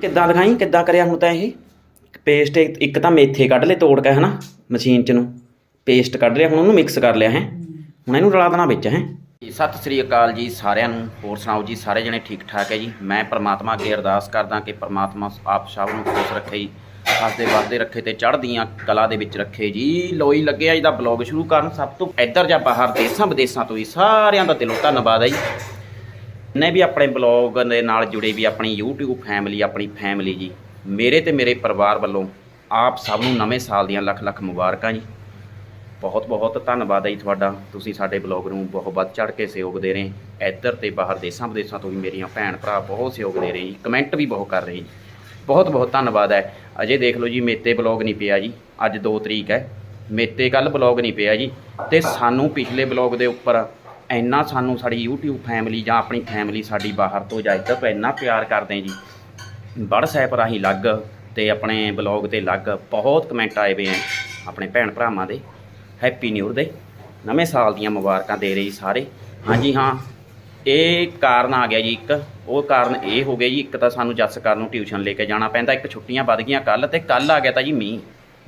ਕਿੱਦਾਂ ਦਿਖਾਈ, ਕਿੱਦਾਂ ਕਰਿਆ ਹੁਣ ਤਾਂ ਇਹ? ਪੇਸਟ ਇੱਕ ਤਾਂ ਮੇਥੇ ਕੱਢ ਲਏ ਤੋੜ ਕੇ, ਹਨਾ, ਮਸ਼ੀਨ 'ਚ ਨੂੰ। ਪੇਸਟ ਕੱਢ ਲਿਆ, ਹੁਣ ਉਹਨੂੰ ਮਿਕਸ ਕਰ ਲਿਆ, ਹੈ। ਹੁਣ ਇਹਨੂੰ ਰਲਾ ਦੇਣਾ ਵਿੱਚ, ਹੈ। ਸਤਿ ਸ੍ਰੀ ਅਕਾਲ ਜੀ ਸਾਰਿਆਂ ਨੂੰ, ਹੋਰ ਸੁਣਾਓ ਜੀ, ਸਾਰੇ ਜਣੇ ਠੀਕ ਠਾਕ ਹੈ ਜੀ? ਮੈਂ ਪ੍ਰਮਾਤਮਾ ਅੱਗੇ ਅਰਦਾਸ ਕਰਦਾ ਕਿ ਪ੍ਰਮਾਤਮਾ ਆਪ ਸਭ ਨੂੰ ਖੁਸ਼ ਰੱਖੇ ਜੀ, ਹੱਸਦੇ ਵੱਸਦੇ ਰੱਖੇ ਤੇ ਚੜ੍ਹਦੀਆਂ ਕਲਾ ਦੇ ਵਿੱਚ ਰੱਖੇ ਜੀ। ਲੋਈ ਲੱਗਿਆ ਜੀ ਦਾ ਬਲੌਗ ਸ਼ੁਰੂ ਕਰਨ। ਸਭ ਤੋਂ ਇੱਧਰ ਜਾਂ ਬਾਹਰ ਦੇਸਾਂ ਵਿਦੇਸਾਂ ਤੋਂ ਹੀ ਸਾਰਿਆਂ ਦਾ ਦਿਲੋਂ ਧੰਨਵਾਦ ਹੈ ਜੀ। ਨੇ ਵੀ ਆਪਣੇ ਬਲੌਗ ਦੇ ਨਾਲ ਜੁੜੇ ਵੀ ਆਪਣੀ YouTube ਫੈਮਿਲੀ ਆਪਣੀ ਫੈਮਿਲੀ ਜੀ। ਮੇਰੇ ਤੇ ਮੇਰੇ ਪਰਿਵਾਰ ਵੱਲੋਂ ਆਪ ਸਭ ਨੂੰ ਨਵੇਂ ਸਾਲ ਦੀਆਂ ਲੱਖ ਲੱਖ ਮੁਬਾਰਕਾਂ ਜੀ। ਬਹੁਤ ਬਹੁਤ ਧੰਨਵਾਦ ਹੈ ਜੀ ਤੁਹਾਡਾ। ਤੁਸੀਂ ਸਾਡੇ ਬਲੌਗ ਨੂੰ ਬਹੁਤ ਵੱਧ ਚੜ੍ਹ ਕੇ ਸਹਿਯੋਗ ਦੇ ਰਹੇ ਇੱਧਰ ਤੇ ਬਾਹਰ ਦੇਸਾਂ ਵਿਦੇਸਾਂ ਤੋਂ ਵੀ ਮੇਰੀਆਂ ਭੈਣ ਭਰਾ ਬਹੁਤ ਸਹਿਯੋਗ ਦੇ ਰਹੇ ਜੀ। ਕਮੈਂਟ ਵੀ ਬਹੁਤ ਕਰ ਰਹੇ ਜੀ। ਬਹੁਤ ਬਹੁਤ ਧੰਨਵਾਦ ਹੈ। ਅਜੇ ਦੇਖ ਲਓ ਜੀ, ਮੇਤੇ ਬਲੌਗ ਨਹੀਂ ਪਿਆ ਜੀ। ਅੱਜ 2 ਤਰੀਕ ਹੈ। ਮੇਤੇ ਕੱਲ ਬਲੌਗ ਨਹੀਂ ਪਿਆ ਜੀ। ਤੇ ਸਾਨੂੰ ਪਿਛਲੇ ਬਲੌਗ ਦੇ ਉੱਪਰ ਇੰਨਾ ਸਾਨੂੰ ਸਾਡੀ YouTube ਫੈਮਿਲੀ ਜਾਂ ਆਪਣੀ ਫੈਮਿਲੀ ਸਾਡੀ ਬਾਹਰ ਤੋਂ ਜਾਂ ਇੱਧਰ ਤੋਂ ਇੰਨਾ ਪਿਆਰ ਕਰਦੇ ਜੀ। WhatsApp ਰਾਹੀਂ ਲੱਗ ਤੇ ਆਪਣੇ ਬਲੌਗ ਤੇ ਲੱਗ ਬਹੁਤ ਕਮੈਂਟ ਆਏ ਵੇ ਹੈ ਆਪਣੇ ਭੈਣ ਭਰਾਵਾਂ ਦੇ ਹੈਪੀ ਨਿਊ ਦੇ ਨਵੇਂ ਸਾਲ ਦੀਆਂ ਮੁਬਾਰਕਾਂ ਦੇ ਰਹੀ ਸਾਰੇ। ਹਾਂਜੀ ਹਾਂ, ਇਹ ਕਾਰਨ ਆ ਗਿਆ ਜੀ ਇੱਕ, ਉਹ ਕਾਰਨ ਇਹ ਹੋ ਗਿਆ ਜੀ, ਇੱਕ ਤਾਂ ਸਾਨੂੰ ਜੱਸ ਕਰਨ ਨੂੰ ਟਿਊਸ਼ਨ ਲੈ ਕੇ ਜਾਣਾ ਪੈਂਦਾ, ਇੱਕ ਛੁੱਟੀਆਂ ਵੱਧ ਗਈਆਂ ਕੱਲ ਤੇ ਕੱਲ ਆ ਗਿਆ ਤਾਂ ਜੀ ਮੀਂਹ।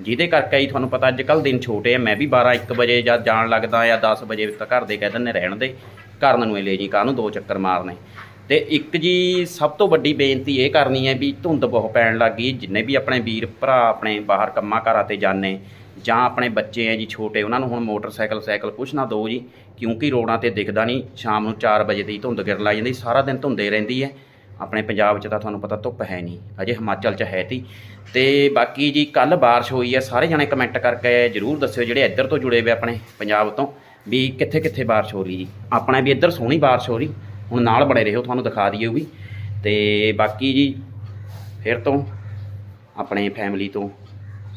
ਜਿਹਦੇ ਕਰਕੇ ਹੀ ਤੁਹਾਨੂੰ ਪਤਾ ਅੱਜ ਕੱਲ ਦਿਨ ਛੋਟੇ ਆ, ਮੈਂ ਵੀ 12 1 ਵਜੇ ਜਾਂ ਜਾਣ ਲੱਗਦਾ ਜਾਂ 10 ਵਜੇ ਤਾਂ ਘਰ ਦੇ ਕਹਿ ਦਿੰਦੇ ਰਹਿਣ ਦੇ ਘਰ ਨੂੰ ਇਹ ਲੈ ਜੀ, ਕਾਹਨੂੰ ਦੋ ਚੱਕਰ ਮਾਰਨੇ। ਤੇ ਇੱਕ ਜੀ ਸਭ ਤੋਂ ਵੱਡੀ ਬੇਨਤੀ ਇਹ ਕਰਨੀ ਹੈ ਵੀ ਧੁੰਦ ਬਹੁਤ ਪੈਣ ਲੱਗ ਗਈ, ਜਿੰਨੇ ਵੀ ਆਪਣੇ ਵੀਰ ਭਰਾ ਆਪਣੇ ਬਾਹਰ ਕੰਮਾਂ ਕਾਰਾਂ ਤੇ ਜਾਂਦੇ, ਜਾਂ ਆਪਣੇ ਬੱਚੇ ਆ ਜੀ ਛੋਟੇ, ਉਹਨਾਂ ਨੂੰ ਹੁਣ ਮੋਟਰਸਾਈਕਲ, ਸਾਈਕਲ ਕੁਛ ਨਾ ਦਿਓ ਜੀ, ਕਿਉਂਕਿ ਰੋਡਾਂ ਤੇ ਦਿਖਦਾ ਨਹੀਂ, ਸ਼ਾਮ ਨੂੰ 4 ਵਜੇ ਦੀ ਧੁੰਦ ਗਿਰਨ ਲੱਗ ਜਾਂਦੀ, ਸਾਰਾ ਦਿਨ ਧੁੰਦੇ ਰਹਿੰਦੀ ਹੈ। ਆਪਣੇ ਪੰਜਾਬ 'ਚ ਤਾਂ ਤੁਹਾਨੂੰ ਪਤਾ ਧੁੱਪ ਹੈ ਨਹੀਂ, ਅਜੇ ਹਿਮਾਚਲ 'ਚ ਹੈ ਤੀ। ਤੇ ਬਾਕੀ ਜੀ ਕੱਲ ਬਾਰਿਸ਼ ਹੋਈ ਹੈ, ਸਾਰੇ ਜਣੇ ਕਮੈਂਟ ਕਰਕੇ ਜਰੂਰ ਦੱਸਿਓ ਜਿਹੜੇ ਇੱਧਰ ਤੋਂ ਜੁੜੇ ਹੋਏ ਆਪਣੇ ਪੰਜਾਬ ਤੋਂ, ਵੀ ਕਿੱਥੇ ਕਿੱਥੇ ਬਾਰਿਸ਼ ਹੋ ਰਹੀ ਜੀ। ਆਪਣਾ ਵੀ ਇੱਧਰ ਸੋਹਣੀ ਬਾਰਿਸ਼ ਹੋ ਰਹੀ, ਹੁਣ ਨਾਲ ਬਣੇ ਰਹੋ, ਤੁਹਾਨੂੰ ਦਿਖਾ ਦਈਏ ਉਹ ਵੀ। ਤੇ ਬਾਕੀ ਜੀ ਫਿਰ ਤੋਂ ਆਪਣੇ ਫੈਮਿਲੀ ਤੋਂ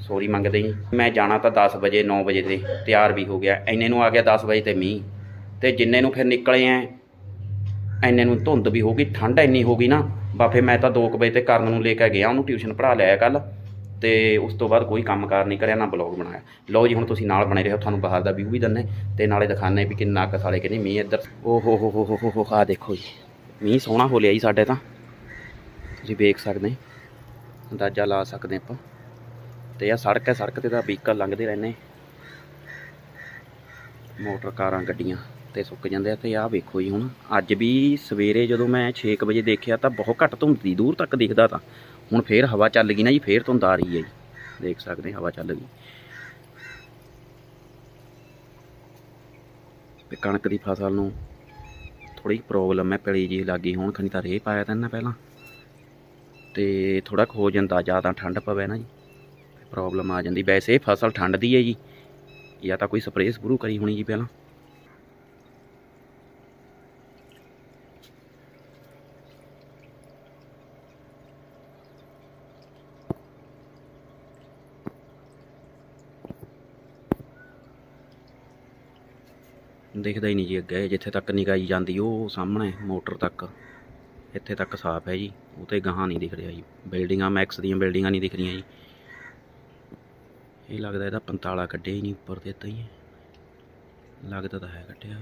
ਸੌਰੀ ਮੰਗਦੇ ਜੀ। ਮੈਂ ਜਾਣਾ ਤਾਂ 10 ਵਜੇ 9 ਵਜੇ ਤੇ ਤਿਆਰ ਵੀ ਹੋ ਗਿਆ। ਐਨੇ ਨੂੰ ਆ ਗਿਆ 10 ਵਜੇ ਤੇ ਮੀਂਹ। ਤੇ ਜਿੰਨੇ ਨੂੰ ਫਿਰ ਨਿਕਲੇ ਐ ਐਨੇ ਨੂੰ ਧੁੰਦ ਵੀ ਹੋ ਗਈ ਠੰਡ ਇੰਨੀ ਹੋ ਗਈ ਨਾ ਬਾਫੇ ਮੈਂ ਤਾਂ 2 ਵਜੇ ਤੇ ਕਰਨ ਨੂੰ ਲੈ ਕੇ ਗਿਆ, ਉਹਨੂੰ ਟਿਊਸ਼ਨ ਪੜ੍ਹਾ ਲਿਆ ਕੱਲ ਤੇ ਉਸ ਤੋਂ ਬਾਅਦ ਕੋਈ ਕੰਮਕਾਰ ਨਹੀਂ ਕਰਿਆ, ਨਾ ਬਲੌਗ ਬਣਾਇਆ। ਲਓ ਜੀ, ਹੁਣ ਤੁਸੀਂ ਨਾਲ ਬਣੇ ਰਹੋ, ਤੁਹਾਨੂੰ ਬਾਹਰ ਦਾ ਵਿਊ ਵੀ ਦਿੰਨੇ ਤੇ ਨਾਲੇ ਦਿਖਾਣੇ ਵੀ ਕਿੰਨਾ ਕੁ ਸਾਲੇ ਕਿੰਨੀ ਮੀਂਹ ਇੱਧਰ। ਓ ਹੋ ਹੋ ਹੋ ਹੋ ਹੋ ਹੋ ਆ ਦੇਖੋ ਜੀ, ਮੀਂਹ ਸੋਹਣਾ ਹੋ ਲਿਆ ਜੀ ਸਾਡੇ ਤਾਂ। ਤੁਸੀਂ ਵੇਖ ਸਕਦੇ ਅੰਦਾਜ਼ਾ ਲਾ ਸਕਦੇ ਆਪਾਂ। ਤੇ ਆ ਸੜਕ ਹੈ, ਸੜਕ ਤੇ ਤਾਂ ਵਹੀਕਲ ਲੰਘਦੇ ਰਹਿੰਦੇ। ਮੋਟਰ ਕਾਰਾਂ, ਗੱਡੀਆਂ। ਤੇ ਸੁੱਕ ਜਾਂਦੇ ਆ ਤੇ ਆਹ ਵੇਖੋ ਜੀ ਹੁਣ। ਅੱਜ ਵੀ ਸਵੇਰੇ ਜਦੋਂ ਮੈਂ 6 ਵਜੇ ਦੇਖਿਆ ਤਾਂ ਬਹੁਤ ਘੱਟ ਧੁੰਦ ਸੀ, ਦੂਰ ਤੱਕ ਦਿਖਦਾ ਤਾਂ। ਹੁਣ ਫੇਰ ਹਵਾ ਚੱਲ ਗਈ ਨਾ ਜੀ, ਫੇਰ ਧੁੰਦ ਆ ਰਹੀ ਹੈ ਜੀ। ਦੇਖ ਸਕਦੇ ਹਵਾ ਚੱਲ ਗਈ। ਤੇ ਕਣਕ ਦੀ ਫਸਲ ਨੂੰ ਥੋੜੀ ਪ੍ਰੋਬਲਮ ਹੈ, ਪਲੀ ਜੀ ਲੱਗੀ ਹੁਣ, ਖਣੀ ਤਾਂ ਰੇਹ ਪਾਇਆ ਤਾਂ ਨਾ ਪਹਿਲਾਂ। ਤੇ ਥੋੜਾ ਕੁ ਹੋ ਜਾਂਦਾ ਜ਼ਿਆਦਾ ਠੰਡ ਪਵੇ ਨਾ ਜੀ। ਪ੍ਰੋਬਲਮ ਆ ਜਾਂਦੀ। ਵੈਸੇ ਫਸਲ ਠੰਡ ਦੀ ਹੈ ਜੀ। ਜਾਂ ਤਾਂ ਕੋਈ ਸਪਰੇਅ ਸਪਰੂ ਕਰੀ ਹੋਣੀ ਜੀ ਪਹਿਲਾਂ। ਦਿਖਦਾ ਹੀ ਨਹੀਂ ਜੀ ਅੱਗੇ, ਜਿੱਥੇ ਤੱਕ ਨਿਗਾਹੀ ਜਾਂਦੀ ਉਹ ਸਾਹਮਣੇ, ਮੋਟਰ ਤੱਕ। ਇੱਥੇ ਤੱਕ ਸਾਫ਼ ਹੈ ਜੀ, ਉਹ ਤੇ ਗਾਹਾਂ ਨਹੀਂ ਦਿਖ ਰਿਹਾ ਜੀ। ਬਿਲਡਿੰਗਾਂ ਮੈਕਸ ਦੀਆਂ ਬਿਲਡਿੰਗਾਂ ਨਹੀਂ ਦਿਖ ਰਹੀਆਂ ਜੀ। ਇਹ ਲੱਗਦਾ ਇਹਦਾ ਪੰਤਾਲਾ ਕੱਢਿਆ ਹੀ ਨਹੀਂ ਉੱਪਰ ਤੇ ਏਦਾਂ ਹੀ ਹੈ। ਲੱਗਦਾ ਤਾਂ ਹੈ ਕੱਢਿਆ।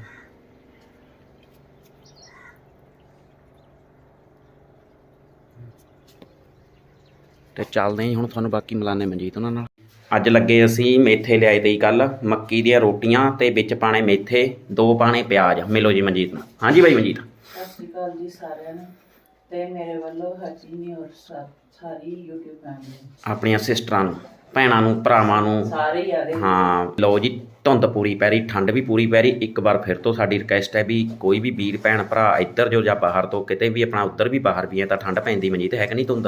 ਤੇ ਚੱਲਦੇ ਹਾਂ ਜੀ, ਹੁਣ ਤੁਹਾਨੂੰ ਬਾਕੀ ਮਿਲਾਨੇ ਮਨਜੀਤ ਉਹਨਾਂ ਨਾਲ। ਅੱਜ ਲੱਗੇ ਅਸੀਂ ਮੇਥੇ ਲਿਆਏ ਤੇ ਕੱਲ ਮੱਕੀ ਦੀਆਂ ਰੋਟੀਆਂ ਤੇ ਵਿੱਚ ਪਾਣੇ ਮੇਥੇ ਦੋ ਪਾਣੇ ਪਿਆਜ਼। ਮਿਲੋ ਜੀ ਮਨਜੀਤ ਨੂੰ। ਹਾਂਜੀ ਬਾਈ ਮਨਜੀਤ। ਸਤਿ ਸ਼੍ਰੀ ਅਕਾਲ ਜੀ ਸਾਰਿਆਂ ਨੂੰ। ਤੇ ਮੇਰੇ ਵੱਲੋਂ ਹਜੀ ਨੇ ਔਰ ਸਾ- ਸਾਰੀ YouTube ਫੈਮਿਲੀ ਆਪਣੀਆਂ ਸਿਸਟਰਾਂ ਨੂੰ ਭੈਣਾਂ ਨੂੰ ਭਰਾਵਾਂ ਨੂੰ। ਸਾਰੇ ਹਾਂ ਲਓ ਜੀ ਧੁੰਦ ਪੂਰੀ ਪੈ ਰਹੀ ਠੰਡ ਵੀ ਪੂਰੀ ਪੈ ਰਹੀ। ਇੱਕ ਵਾਰ ਫਿਰ ਤੋਂ ਸਾਡੀ ਰਿਕਵੈਸਟ ਹੈ ਵੀ ਕੋਈ ਵੀ ਵੀਰ ਭੈਣ ਭਰਾ ਇੱਧਰ ਜੋ ਜਾਂ ਬਾਹਰ ਤੋਂ ਕਿਤੇ ਵੀ ਆਪਣਾ ਉੱਧਰ ਵੀ ਬਾਹਰ ਵੀ ਹੈ ਤਾਂ ਠੰਡ ਪੈਂਦੀ ਮਨਜੀਤ ਹੈ ਕਿ ਨਹੀਂ ਧੁੰਦ?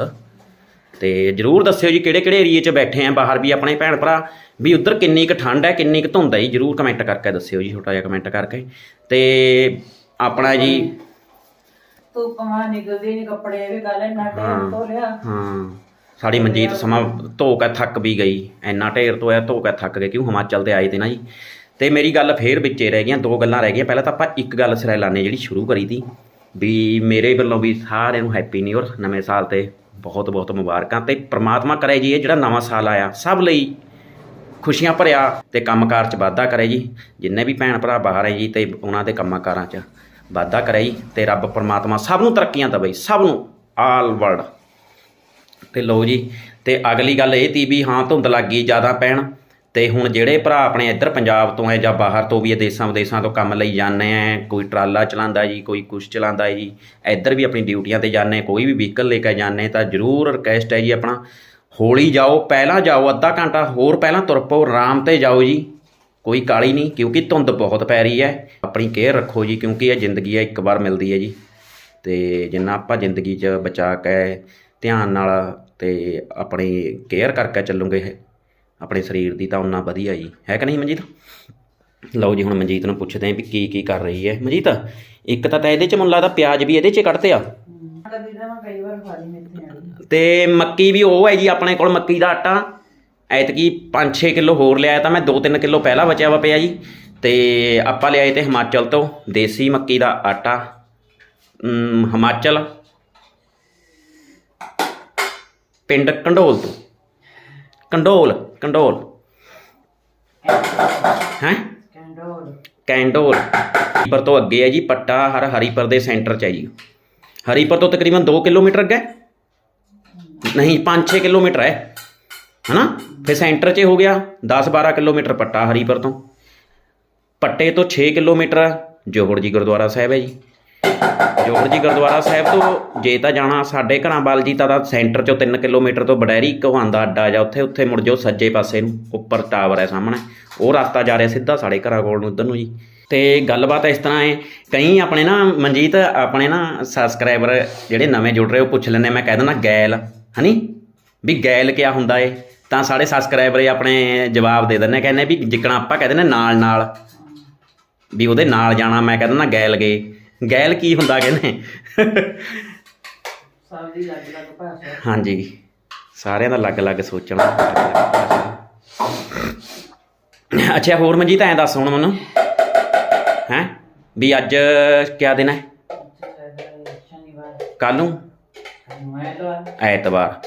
ਤੇ ਜਰੂਰ ਦੱਸਿਓ ਜੀ ਕਿਹੜੇ ਕਿਹੜੇ ਏਰੀਏ 'ਚ ਬੈਠੇ ਆ ਬਾਹਰ ਵੀ ਆਪਣੇ ਭੈਣ ਭਰਾ। ਵੀ ਉੱਧਰ ਕਿੰਨੀ ਕੁ ਠੰਡ ਹੈ ਕਿੰਨੀ ਕੁ ਧੁੰਦ ਹੈ ਜੀ ਜਰੂਰ ਕਮੈਂਟ ਕਰਕੇ ਦੱਸਿਓ ਜੀ ਛੋਟਾ ਜਿਹਾ ਕਮੈਂਟ ਕਰਕੇ। ਤੇ ਆਪਣਾ ਜੀ ਧੁੱਪ ਮਾਂ ਨਿਕਲਦੀ ਨਹੀਂ ਕੱਪੜੇ ਵੀ ਕੱਲ ਇੰਨਾ ਹਾਂ। ਟਾਈਮ ਧੋ ਲਿਆ। ਹਾਂ। ਸਾਡੀ ਮਨਜੀਤ ਸਮਾਂ ਧੋ ਕੇ ਥੱਕ ਵੀ ਗਈ ਇੰਨਾ ਢੇਰ ਤੋਂ ਆ ਧੋ ਕੇ ਥੱਕ ਗਏ ਕਿਉਂ ਹਿਮਾਚਲ ਤੇ ਆਏ ਤੇ ਨਾ ਜੀ। ਤੇ ਮੇਰੀ ਗੱਲ ਫੇਰ ਵਿੱਚੇ ਰਹਿ ਗਈਆਂ ਦੋ ਗੱਲਾਂ ਰਹਿ ਗਈਆਂ ਪਹਿਲਾਂ ਤਾਂ ਆਪਾਂ ਇੱਕ ਗੱਲ ਸਿਰੇ ਲਾਣੇ ਜਿਹੜੀ ਸ਼ੁਰੂ ਕਰੀ ਤੀ ਵੀ ਮੇਰੇ ਵੱਲੋਂ ਵੀ ਸਾਰਿਆਂ ਨੂੰ ਹੈਪੀ ਨਿਊ ਇਅਰ ਨਵੇਂ ਸਾਲ ਤੇ। ਬਹੁਤ ਬਹੁਤ ਮੁਬਾਰਕਾਂ ਤੇ ਪ੍ਰਮਾਤਮਾ ਕਰੇ ਜੀ, ਇਹ ਜਿਹੜਾ ਨਵਾਂ ਸਾਲ ਆਇਆ, ਸਭ ਲਈ ਖੁਸ਼ੀਆਂ ਭਰਿਆ ਤੇ ਕੰਮਕਾਰ 'ਚ ਵਾਧਾ ਕਰੇ ਜੀ। ਜਿੰਨੇ ਵੀ ਭੈਣ ਭਰਾ ਬਾਹਰ ਹੈ ਜੀ ਤੇ ਉਹਨਾਂ ਦੇ ਕੰਮਾਂ ਕਾਰਾਂ 'ਚ ਵਾਧਾ ਕਰੇ ਜੀ ਤੇ ਰੱਬ ਪ੍ਰਮਾਤਮਾ ਸਭ ਨੂੰ ਤਰੱਕੀਆਂ ਦੇਵੇ ਸਭ ਨੂੰ, ਆਲ ਵਰਲਡ। ਤੇ ਲੋ ਜੀ, ਤੇ ਅਗਲੀ ਗੱਲ ਇਹ ਤੀ ਵੀ ਹਾਂ ਧੁੰਦ ਲੱਗ ਗਈ ਜ਼ਿਆਦਾ ਪੈਣ। ਤੇ ਹੁਣ ਜਿਹੜੇ ਭਰਾ ਆਪਣੇ ਇੱਧਰ ਪੰਜਾਬ ਤੋਂ ਹੈ ਜਾਂ ਬਾਹਰ ਤੋਂ ਵੀ ਇਹ ਦੇਸਾਂ ਵਿਦੇਸਾਂ ਤੋਂ ਕੰਮ ਲਈ ਜਾਂਦੇ ਆ, ਕੋਈ ਟਰਾਲਾ ਚਲਾਉਂਦਾ ਜੀ, ਕੋਈ ਕੁਛ ਚਲਾਉਂਦਾ ਜੀ, ਇੱਧਰ ਵੀ ਆਪਣੀ ਡਿਊਟੀਆਂ ਤੇ ਜਾਂਦੇ ਕੋਈ ਵੀ ਵਹੀਕਲ ਲੈ ਕੇ ਜਾਂਦੇ ਤਾਂ ਜ਼ਰੂਰ ਰਿਕਵੈਸਟ ਹੈ ਜੀ ਆਪਣਾ, ਹੌਲੀ ਜਾਓ, ਪਹਿਲਾਂ ਜਾਓ ਅੱਧਾ ਘੰਟਾ, ਹੋਰ ਪਹਿਲਾਂ ਤੁਰ ਪਓ, ਆਰਾਮ ਤੇ ਜਾਓ ਜੀ, ਕੋਈ ਕਾਲੀ ਨਹੀਂ, ਕਿਉਂਕਿ ਧੁੰਦ ਬਹੁਤ ਪੈ ਰਹੀ ਹੈ, ਆਪਣੀ ਕੇਅਰ ਰੱਖੋ ਜੀ, ਕਿਉਂਕਿ ਇਹ ਜ਼ਿੰਦਗੀ ਹੈ, ਇੱਕ ਵਾਰ ਮਿਲਦੀ ਹੈ ਜੀ, ਤੇ ਜਿੰਨਾ ਆਪਾਂ ਜ਼ਿੰਦਗੀ 'ਚ ਬਚਾ ਕੇ ਧਿਆਨ ਨਾਲ ਤੇ ਆਪਣੀ ਕੇਅਰ ਕਰਕੇ ਚੱਲੂਗੇ ਆਪਣੇ ਸਰੀਰ ਦੀ ਤਾਂ ਉਨਾ ਵਧੀਆ ਜੀ। ਹੈ ਕਿ ਨਹੀਂ ਮਨਜੀਤ? ਲਓ ਜੀ, ਹੁਣ ਮਨਜੀਤ ਨੂੰ ਪੁੱਛਦੇ ਆਂ ਵੀ ਕੀ ਕੀ ਕਰ ਰਹੀ ਹੈ। ਮਨਜੀਤ, ਇੱਕ ਤਾਂ ਤਾਂ ਇਹਦੇ 'ਚ ਮੈਨੂੰ ਲੱਗਦਾ ਪਿਆਜ਼ ਵੀ ਇਹਦੇ 'ਚ ਕੱਢਤੇ ਆ? ਕਦੀ ਤੇ ਮੱਕੀ ਵੀ ਉਹ ਹੈ ਜੀ, ਆਪਣੇ ਕੋਲ ਮੱਕੀ ਦਾ ਆਟਾ। ਐਤਕੀ 5-6 ਕਿਲੋ ਹੋਰ ਲਿਆਇਆ ਤਾਂ ਮੈਂ 2-3 ਕਿਲੋ ਪਹਿਲਾਂ ਬਚਿਆ ਵਾ ਪਿਆ ਜੀ। ਤੇ ਆਪਾਂ ਲਿਆਏ ਤੇ ਹਿਮਾਚਲ ਤੋਂ, ਦੇਸੀ ਮੱਕੀ ਦਾ ਆਟਾ। ਹਿਮਾਚਲ। ਪਿੰਡ ਕੰਡੋਲ ਤੋਂ। ਕੰਡੋਲ ਕੰਡੋਲ ਹੈ ਕੈਂਡੋਲ ਕੈਂਡੋਲ ਹਰੀਪੁਰ ਤੋਂ ਅੱਗੇ ਹੈ ਜੀ ਪੱਟਾ ਹਰ ਹਰੀਪੁਰ ਦੇ ਸੈਂਟਰ 'ਚ ਹੈ ਜੀ ਹਰੀਪੁਰ ਤੋਂ ਤਕਰੀਬਨ 2 ਕਿਲੋਮੀਟਰ ਅੱਗੇ ਹੈ। ਨਹੀਂ 5-6 ਕਿਲੋਮੀਟਰ ਹੈ ਹਨਾ ਫਿਰ ਸੈਂਟਰ 'ਚ ਹੋ ਗਿਆ 10-12 ਕਿਲੋਮੀਟਰ ਪੱਟਾ ਹਰੀਪੁਰ ਤੋਂ ਪੱਟੇ ਤੋਂ 6 ਕਿਲੋਮੀਟਰ ਜੋਗੜ ਜੀ ਗੁਰਦੁਆਰਾ ਸਾਹਿਬ ਹੈ ਜੀ ਜੋਗੜ ਜੀ ਗੁਰਦੁਆਰਾ ਸਾਹਿਬ ਤੋਂ ਜੇ ਤਾਂ ਜਾਣਾ ਸਾਡੇ ਘਰਾਂ ਵੱਲ ਜੀ ਤਾਂ ਸੈਂਟਰ ਚੋਂ 3 ਕਿਲੋਮੀਟਰ ਤੋਂ ਬਡੈਰੀ ਕਹਾਂਦਾ ਅੱਡਾ ਜਾਂ ਉੱਥੇ ਉੱਥੇ ਮੁੜ ਜਾਓ ਸੱਜੇ ਪਾਸੇ ਨੂੰ, ਉੱਪਰ ਟਾਵਰ ਹੈ ਸਾਹਮਣੇ। ਉਹ ਰਸਤਾ ਜਾ ਰਿਹਾ ਸਿੱਧਾ ਸਾਡੇ ਘਰਾਂ ਕੋਲ ਨੂੰ ਉਧਰ ਨੂੰ ਜੀ। ਤੇ ਗੱਲਬਾਤ ਇਸ ਤਰ੍ਹਾਂ ਹੈ, ਕਈ ਆਪਣੇ ਨਾ ਮਨਜੀਤ, ਆਪਣੇ ਨਾ ਸਬਸਕ੍ਰਾਈਬਰ ਜਿਹੜੇ ਨਵੇਂ ਜੁੜ ਰਹੇ ਉਹ ਪੁੱਛ ਲੈਂਦੇ, ਮੈਂ ਕਹਿ ਦਿੰਦਾ ਗੈਲ, ਹਨੀ? ਵੀ ਗੈਲ ਕਿਆ ਹੁੰਦਾ ਏ? ਤਾਂ ਸਾਡੇ ਸਬਸਕ੍ਰਾਈਬਰ ਇਹ ਆਪਣੇ ਜਵਾਬ ਦੇ ਦਿੰਦੇ, ਕਹਿੰਦੇ ਵੀ ਜਿੱਕਣਾ ਆਪਾਂ ਕਹਿੰਦੇ ਨੇ ਨਾਲ ਨਾਲ ਵੀ ਉਹਦੇ ਨਾਲ ਜਾਣਾ, ਮੈਂ ਕਹਿੰਦਾ ਨਾ ਗੈਲ ਗਏ ਗੈਲ ਕੀ ਹੁੰਦਾ ਕਹਿੰਦੇ? ਸਭ ਦੀ ਅਲੱਗ ਅਲੱਗ ਭਾਸ਼ਾ। ਹਾਂਜੀ। ਸਾਰਿਆਂ ਦਾ ਅਲੱਗ-ਅਲੱਗ ਸੋਚਣਾ। ਅੱਛਾ ਹੋਰ ਮਨਜੀਤ ਐਂ ਦੱਸ ਹੁਣ ਮੈਨੂੰ। ਹੈ? ਵੀ ਅੱਜ ਕਿਆ ਦਿਨ ਹੈ? ਸ਼ਨੀਵਾਰ ਕੱਲ ਨੂੰ? ਐਤਵਾਰ। ਐਤਵਾਰ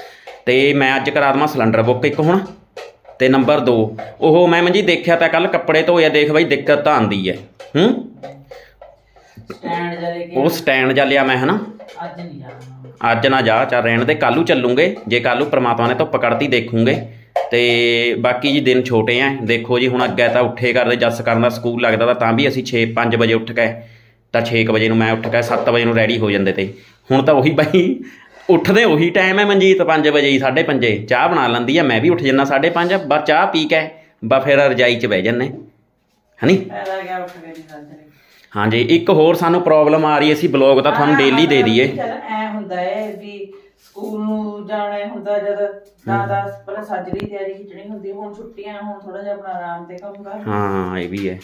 ਤੇ ਮੈਂ ਅੱਜ ਕਰਾ ਦੇਵਾਂ ਸਿਲੰਡਰ ਬੁੱਕ ਇੱਕ ਹੁਣ। ਤੇ ਨੰਬਰ 2 ਉਹ ਮੈਂ ਮਨਜੀਤ ਦੇਖਿਆ ਤਾਂ ਕੱਲ ਕੱਪੜੇ ਧੋਏ ਦੇਖ ਬਈ ਦਿੱਕਤ ਤਾਂ ਆਂਦੀ ਹੈ। ਹੂੰ? ਸਟੈਂਡ ਜਾ ਲੈ ਕੇ ਉਹ ਸਟੈਂਡ ਜਾ ਲਿਆ ਮੈਂ ਹਨਾ? ਅੱਜ ਨਹੀਂ ਜਾਣਾ ਅੱਜ ਨਾ ਜਾ ਚੱਲ ਰਹਿਣ ਦੇ ਕੱਲੂ ਚੱਲੂਗੇ। ਜੇ ਕੱਲੂ ਪ੍ਰਮਾਤਮਾ ਨੇ ਧੁੱਪ ਕੱਢਤੀ ਦੇਖੂਗੇ। ਤੇ ਬਾਕੀ ਜੀ ਦਿਨ ਛੋਟੇ ਆ ਦੇਖੋ ਜੀ ਹੁਣ ਅੱਗੇ ਤਾਂ ਉੱਠੇ ਕਰਦੇ ਜੱਸ ਕਰਨ ਦਾ ਸਕੂਲ ਲੱਗਦਾ ਤਾਂ ਤਾਂ ਵੀ ਅਸੀਂ 6 5 ਵਜੇ ਉੱਠ ਕੇ ਤਾਂ 6 ਵਜੇ ਨੂੰ ਮੈਂ ਉੱਠ ਕੇ 7 ਵਜੇ ਨੂੰ ਰੈਡੀ ਹੋ ਜਾਂਦੇ ਤੇ। ਹੁਣ ਤਾਂ ਉਹੀ ਬਾਈ ਉੱਠਦੇ ਉਹੀ ਟਾਈਮ ਹੈ ਮਨਜੀਤ 5 ਵਜੇ ਹੀ 5:30 ਚਾਹ ਬਣਾ ਲੈਂਦੀ ਆ ਮੈਂ ਵੀ ਉੱਠ ਜੰਨਾ 5:30 ਬਸ ਚਾਹ ਪੀ ਕੇ ਬਸ ਫਿਰ ਰਜਾਈ 'ਚ ਬਹਿ ਜੰਨੇ ਹਨੀ? ਹਾਂਜੀ ਇੱਕ ਹੋਰ ਸਾਨੂੰ ਪ੍ਰੋਬਲਮ ਆ ਰਹੀ ਹੈ ਅਸੀਂ ਬਲੌਗ ਤਾਂ ਤੁਹਾਨੂੰ ਡੇਲੀ ਦੇ ਦਈਏ। ਐ ਹੁੰਦਾ ਏ ਵੀ ਸਕੂਲ ਨੂੰ ਜਾਣਾ ਹੁੰਦਾ ਜਦ ਤਾਂ ਦਾ ਪਹਿਲਾਂ ਸੱਜਰੀ ਤਿਆਰੀ ਖਿੱਚਣੀ ਹੁੰਦੀ ਹੁਣ ਛੁੱਟੀਆਂ ਹੁਣ ਥੋੜਾ ਜਿਹਾ ਆਪਣਾ ਆਰਾਮ ਤੇ ਕੰਮ ਕਰ ਹਾਂ ਇਹ ਵੀ ਹੈ।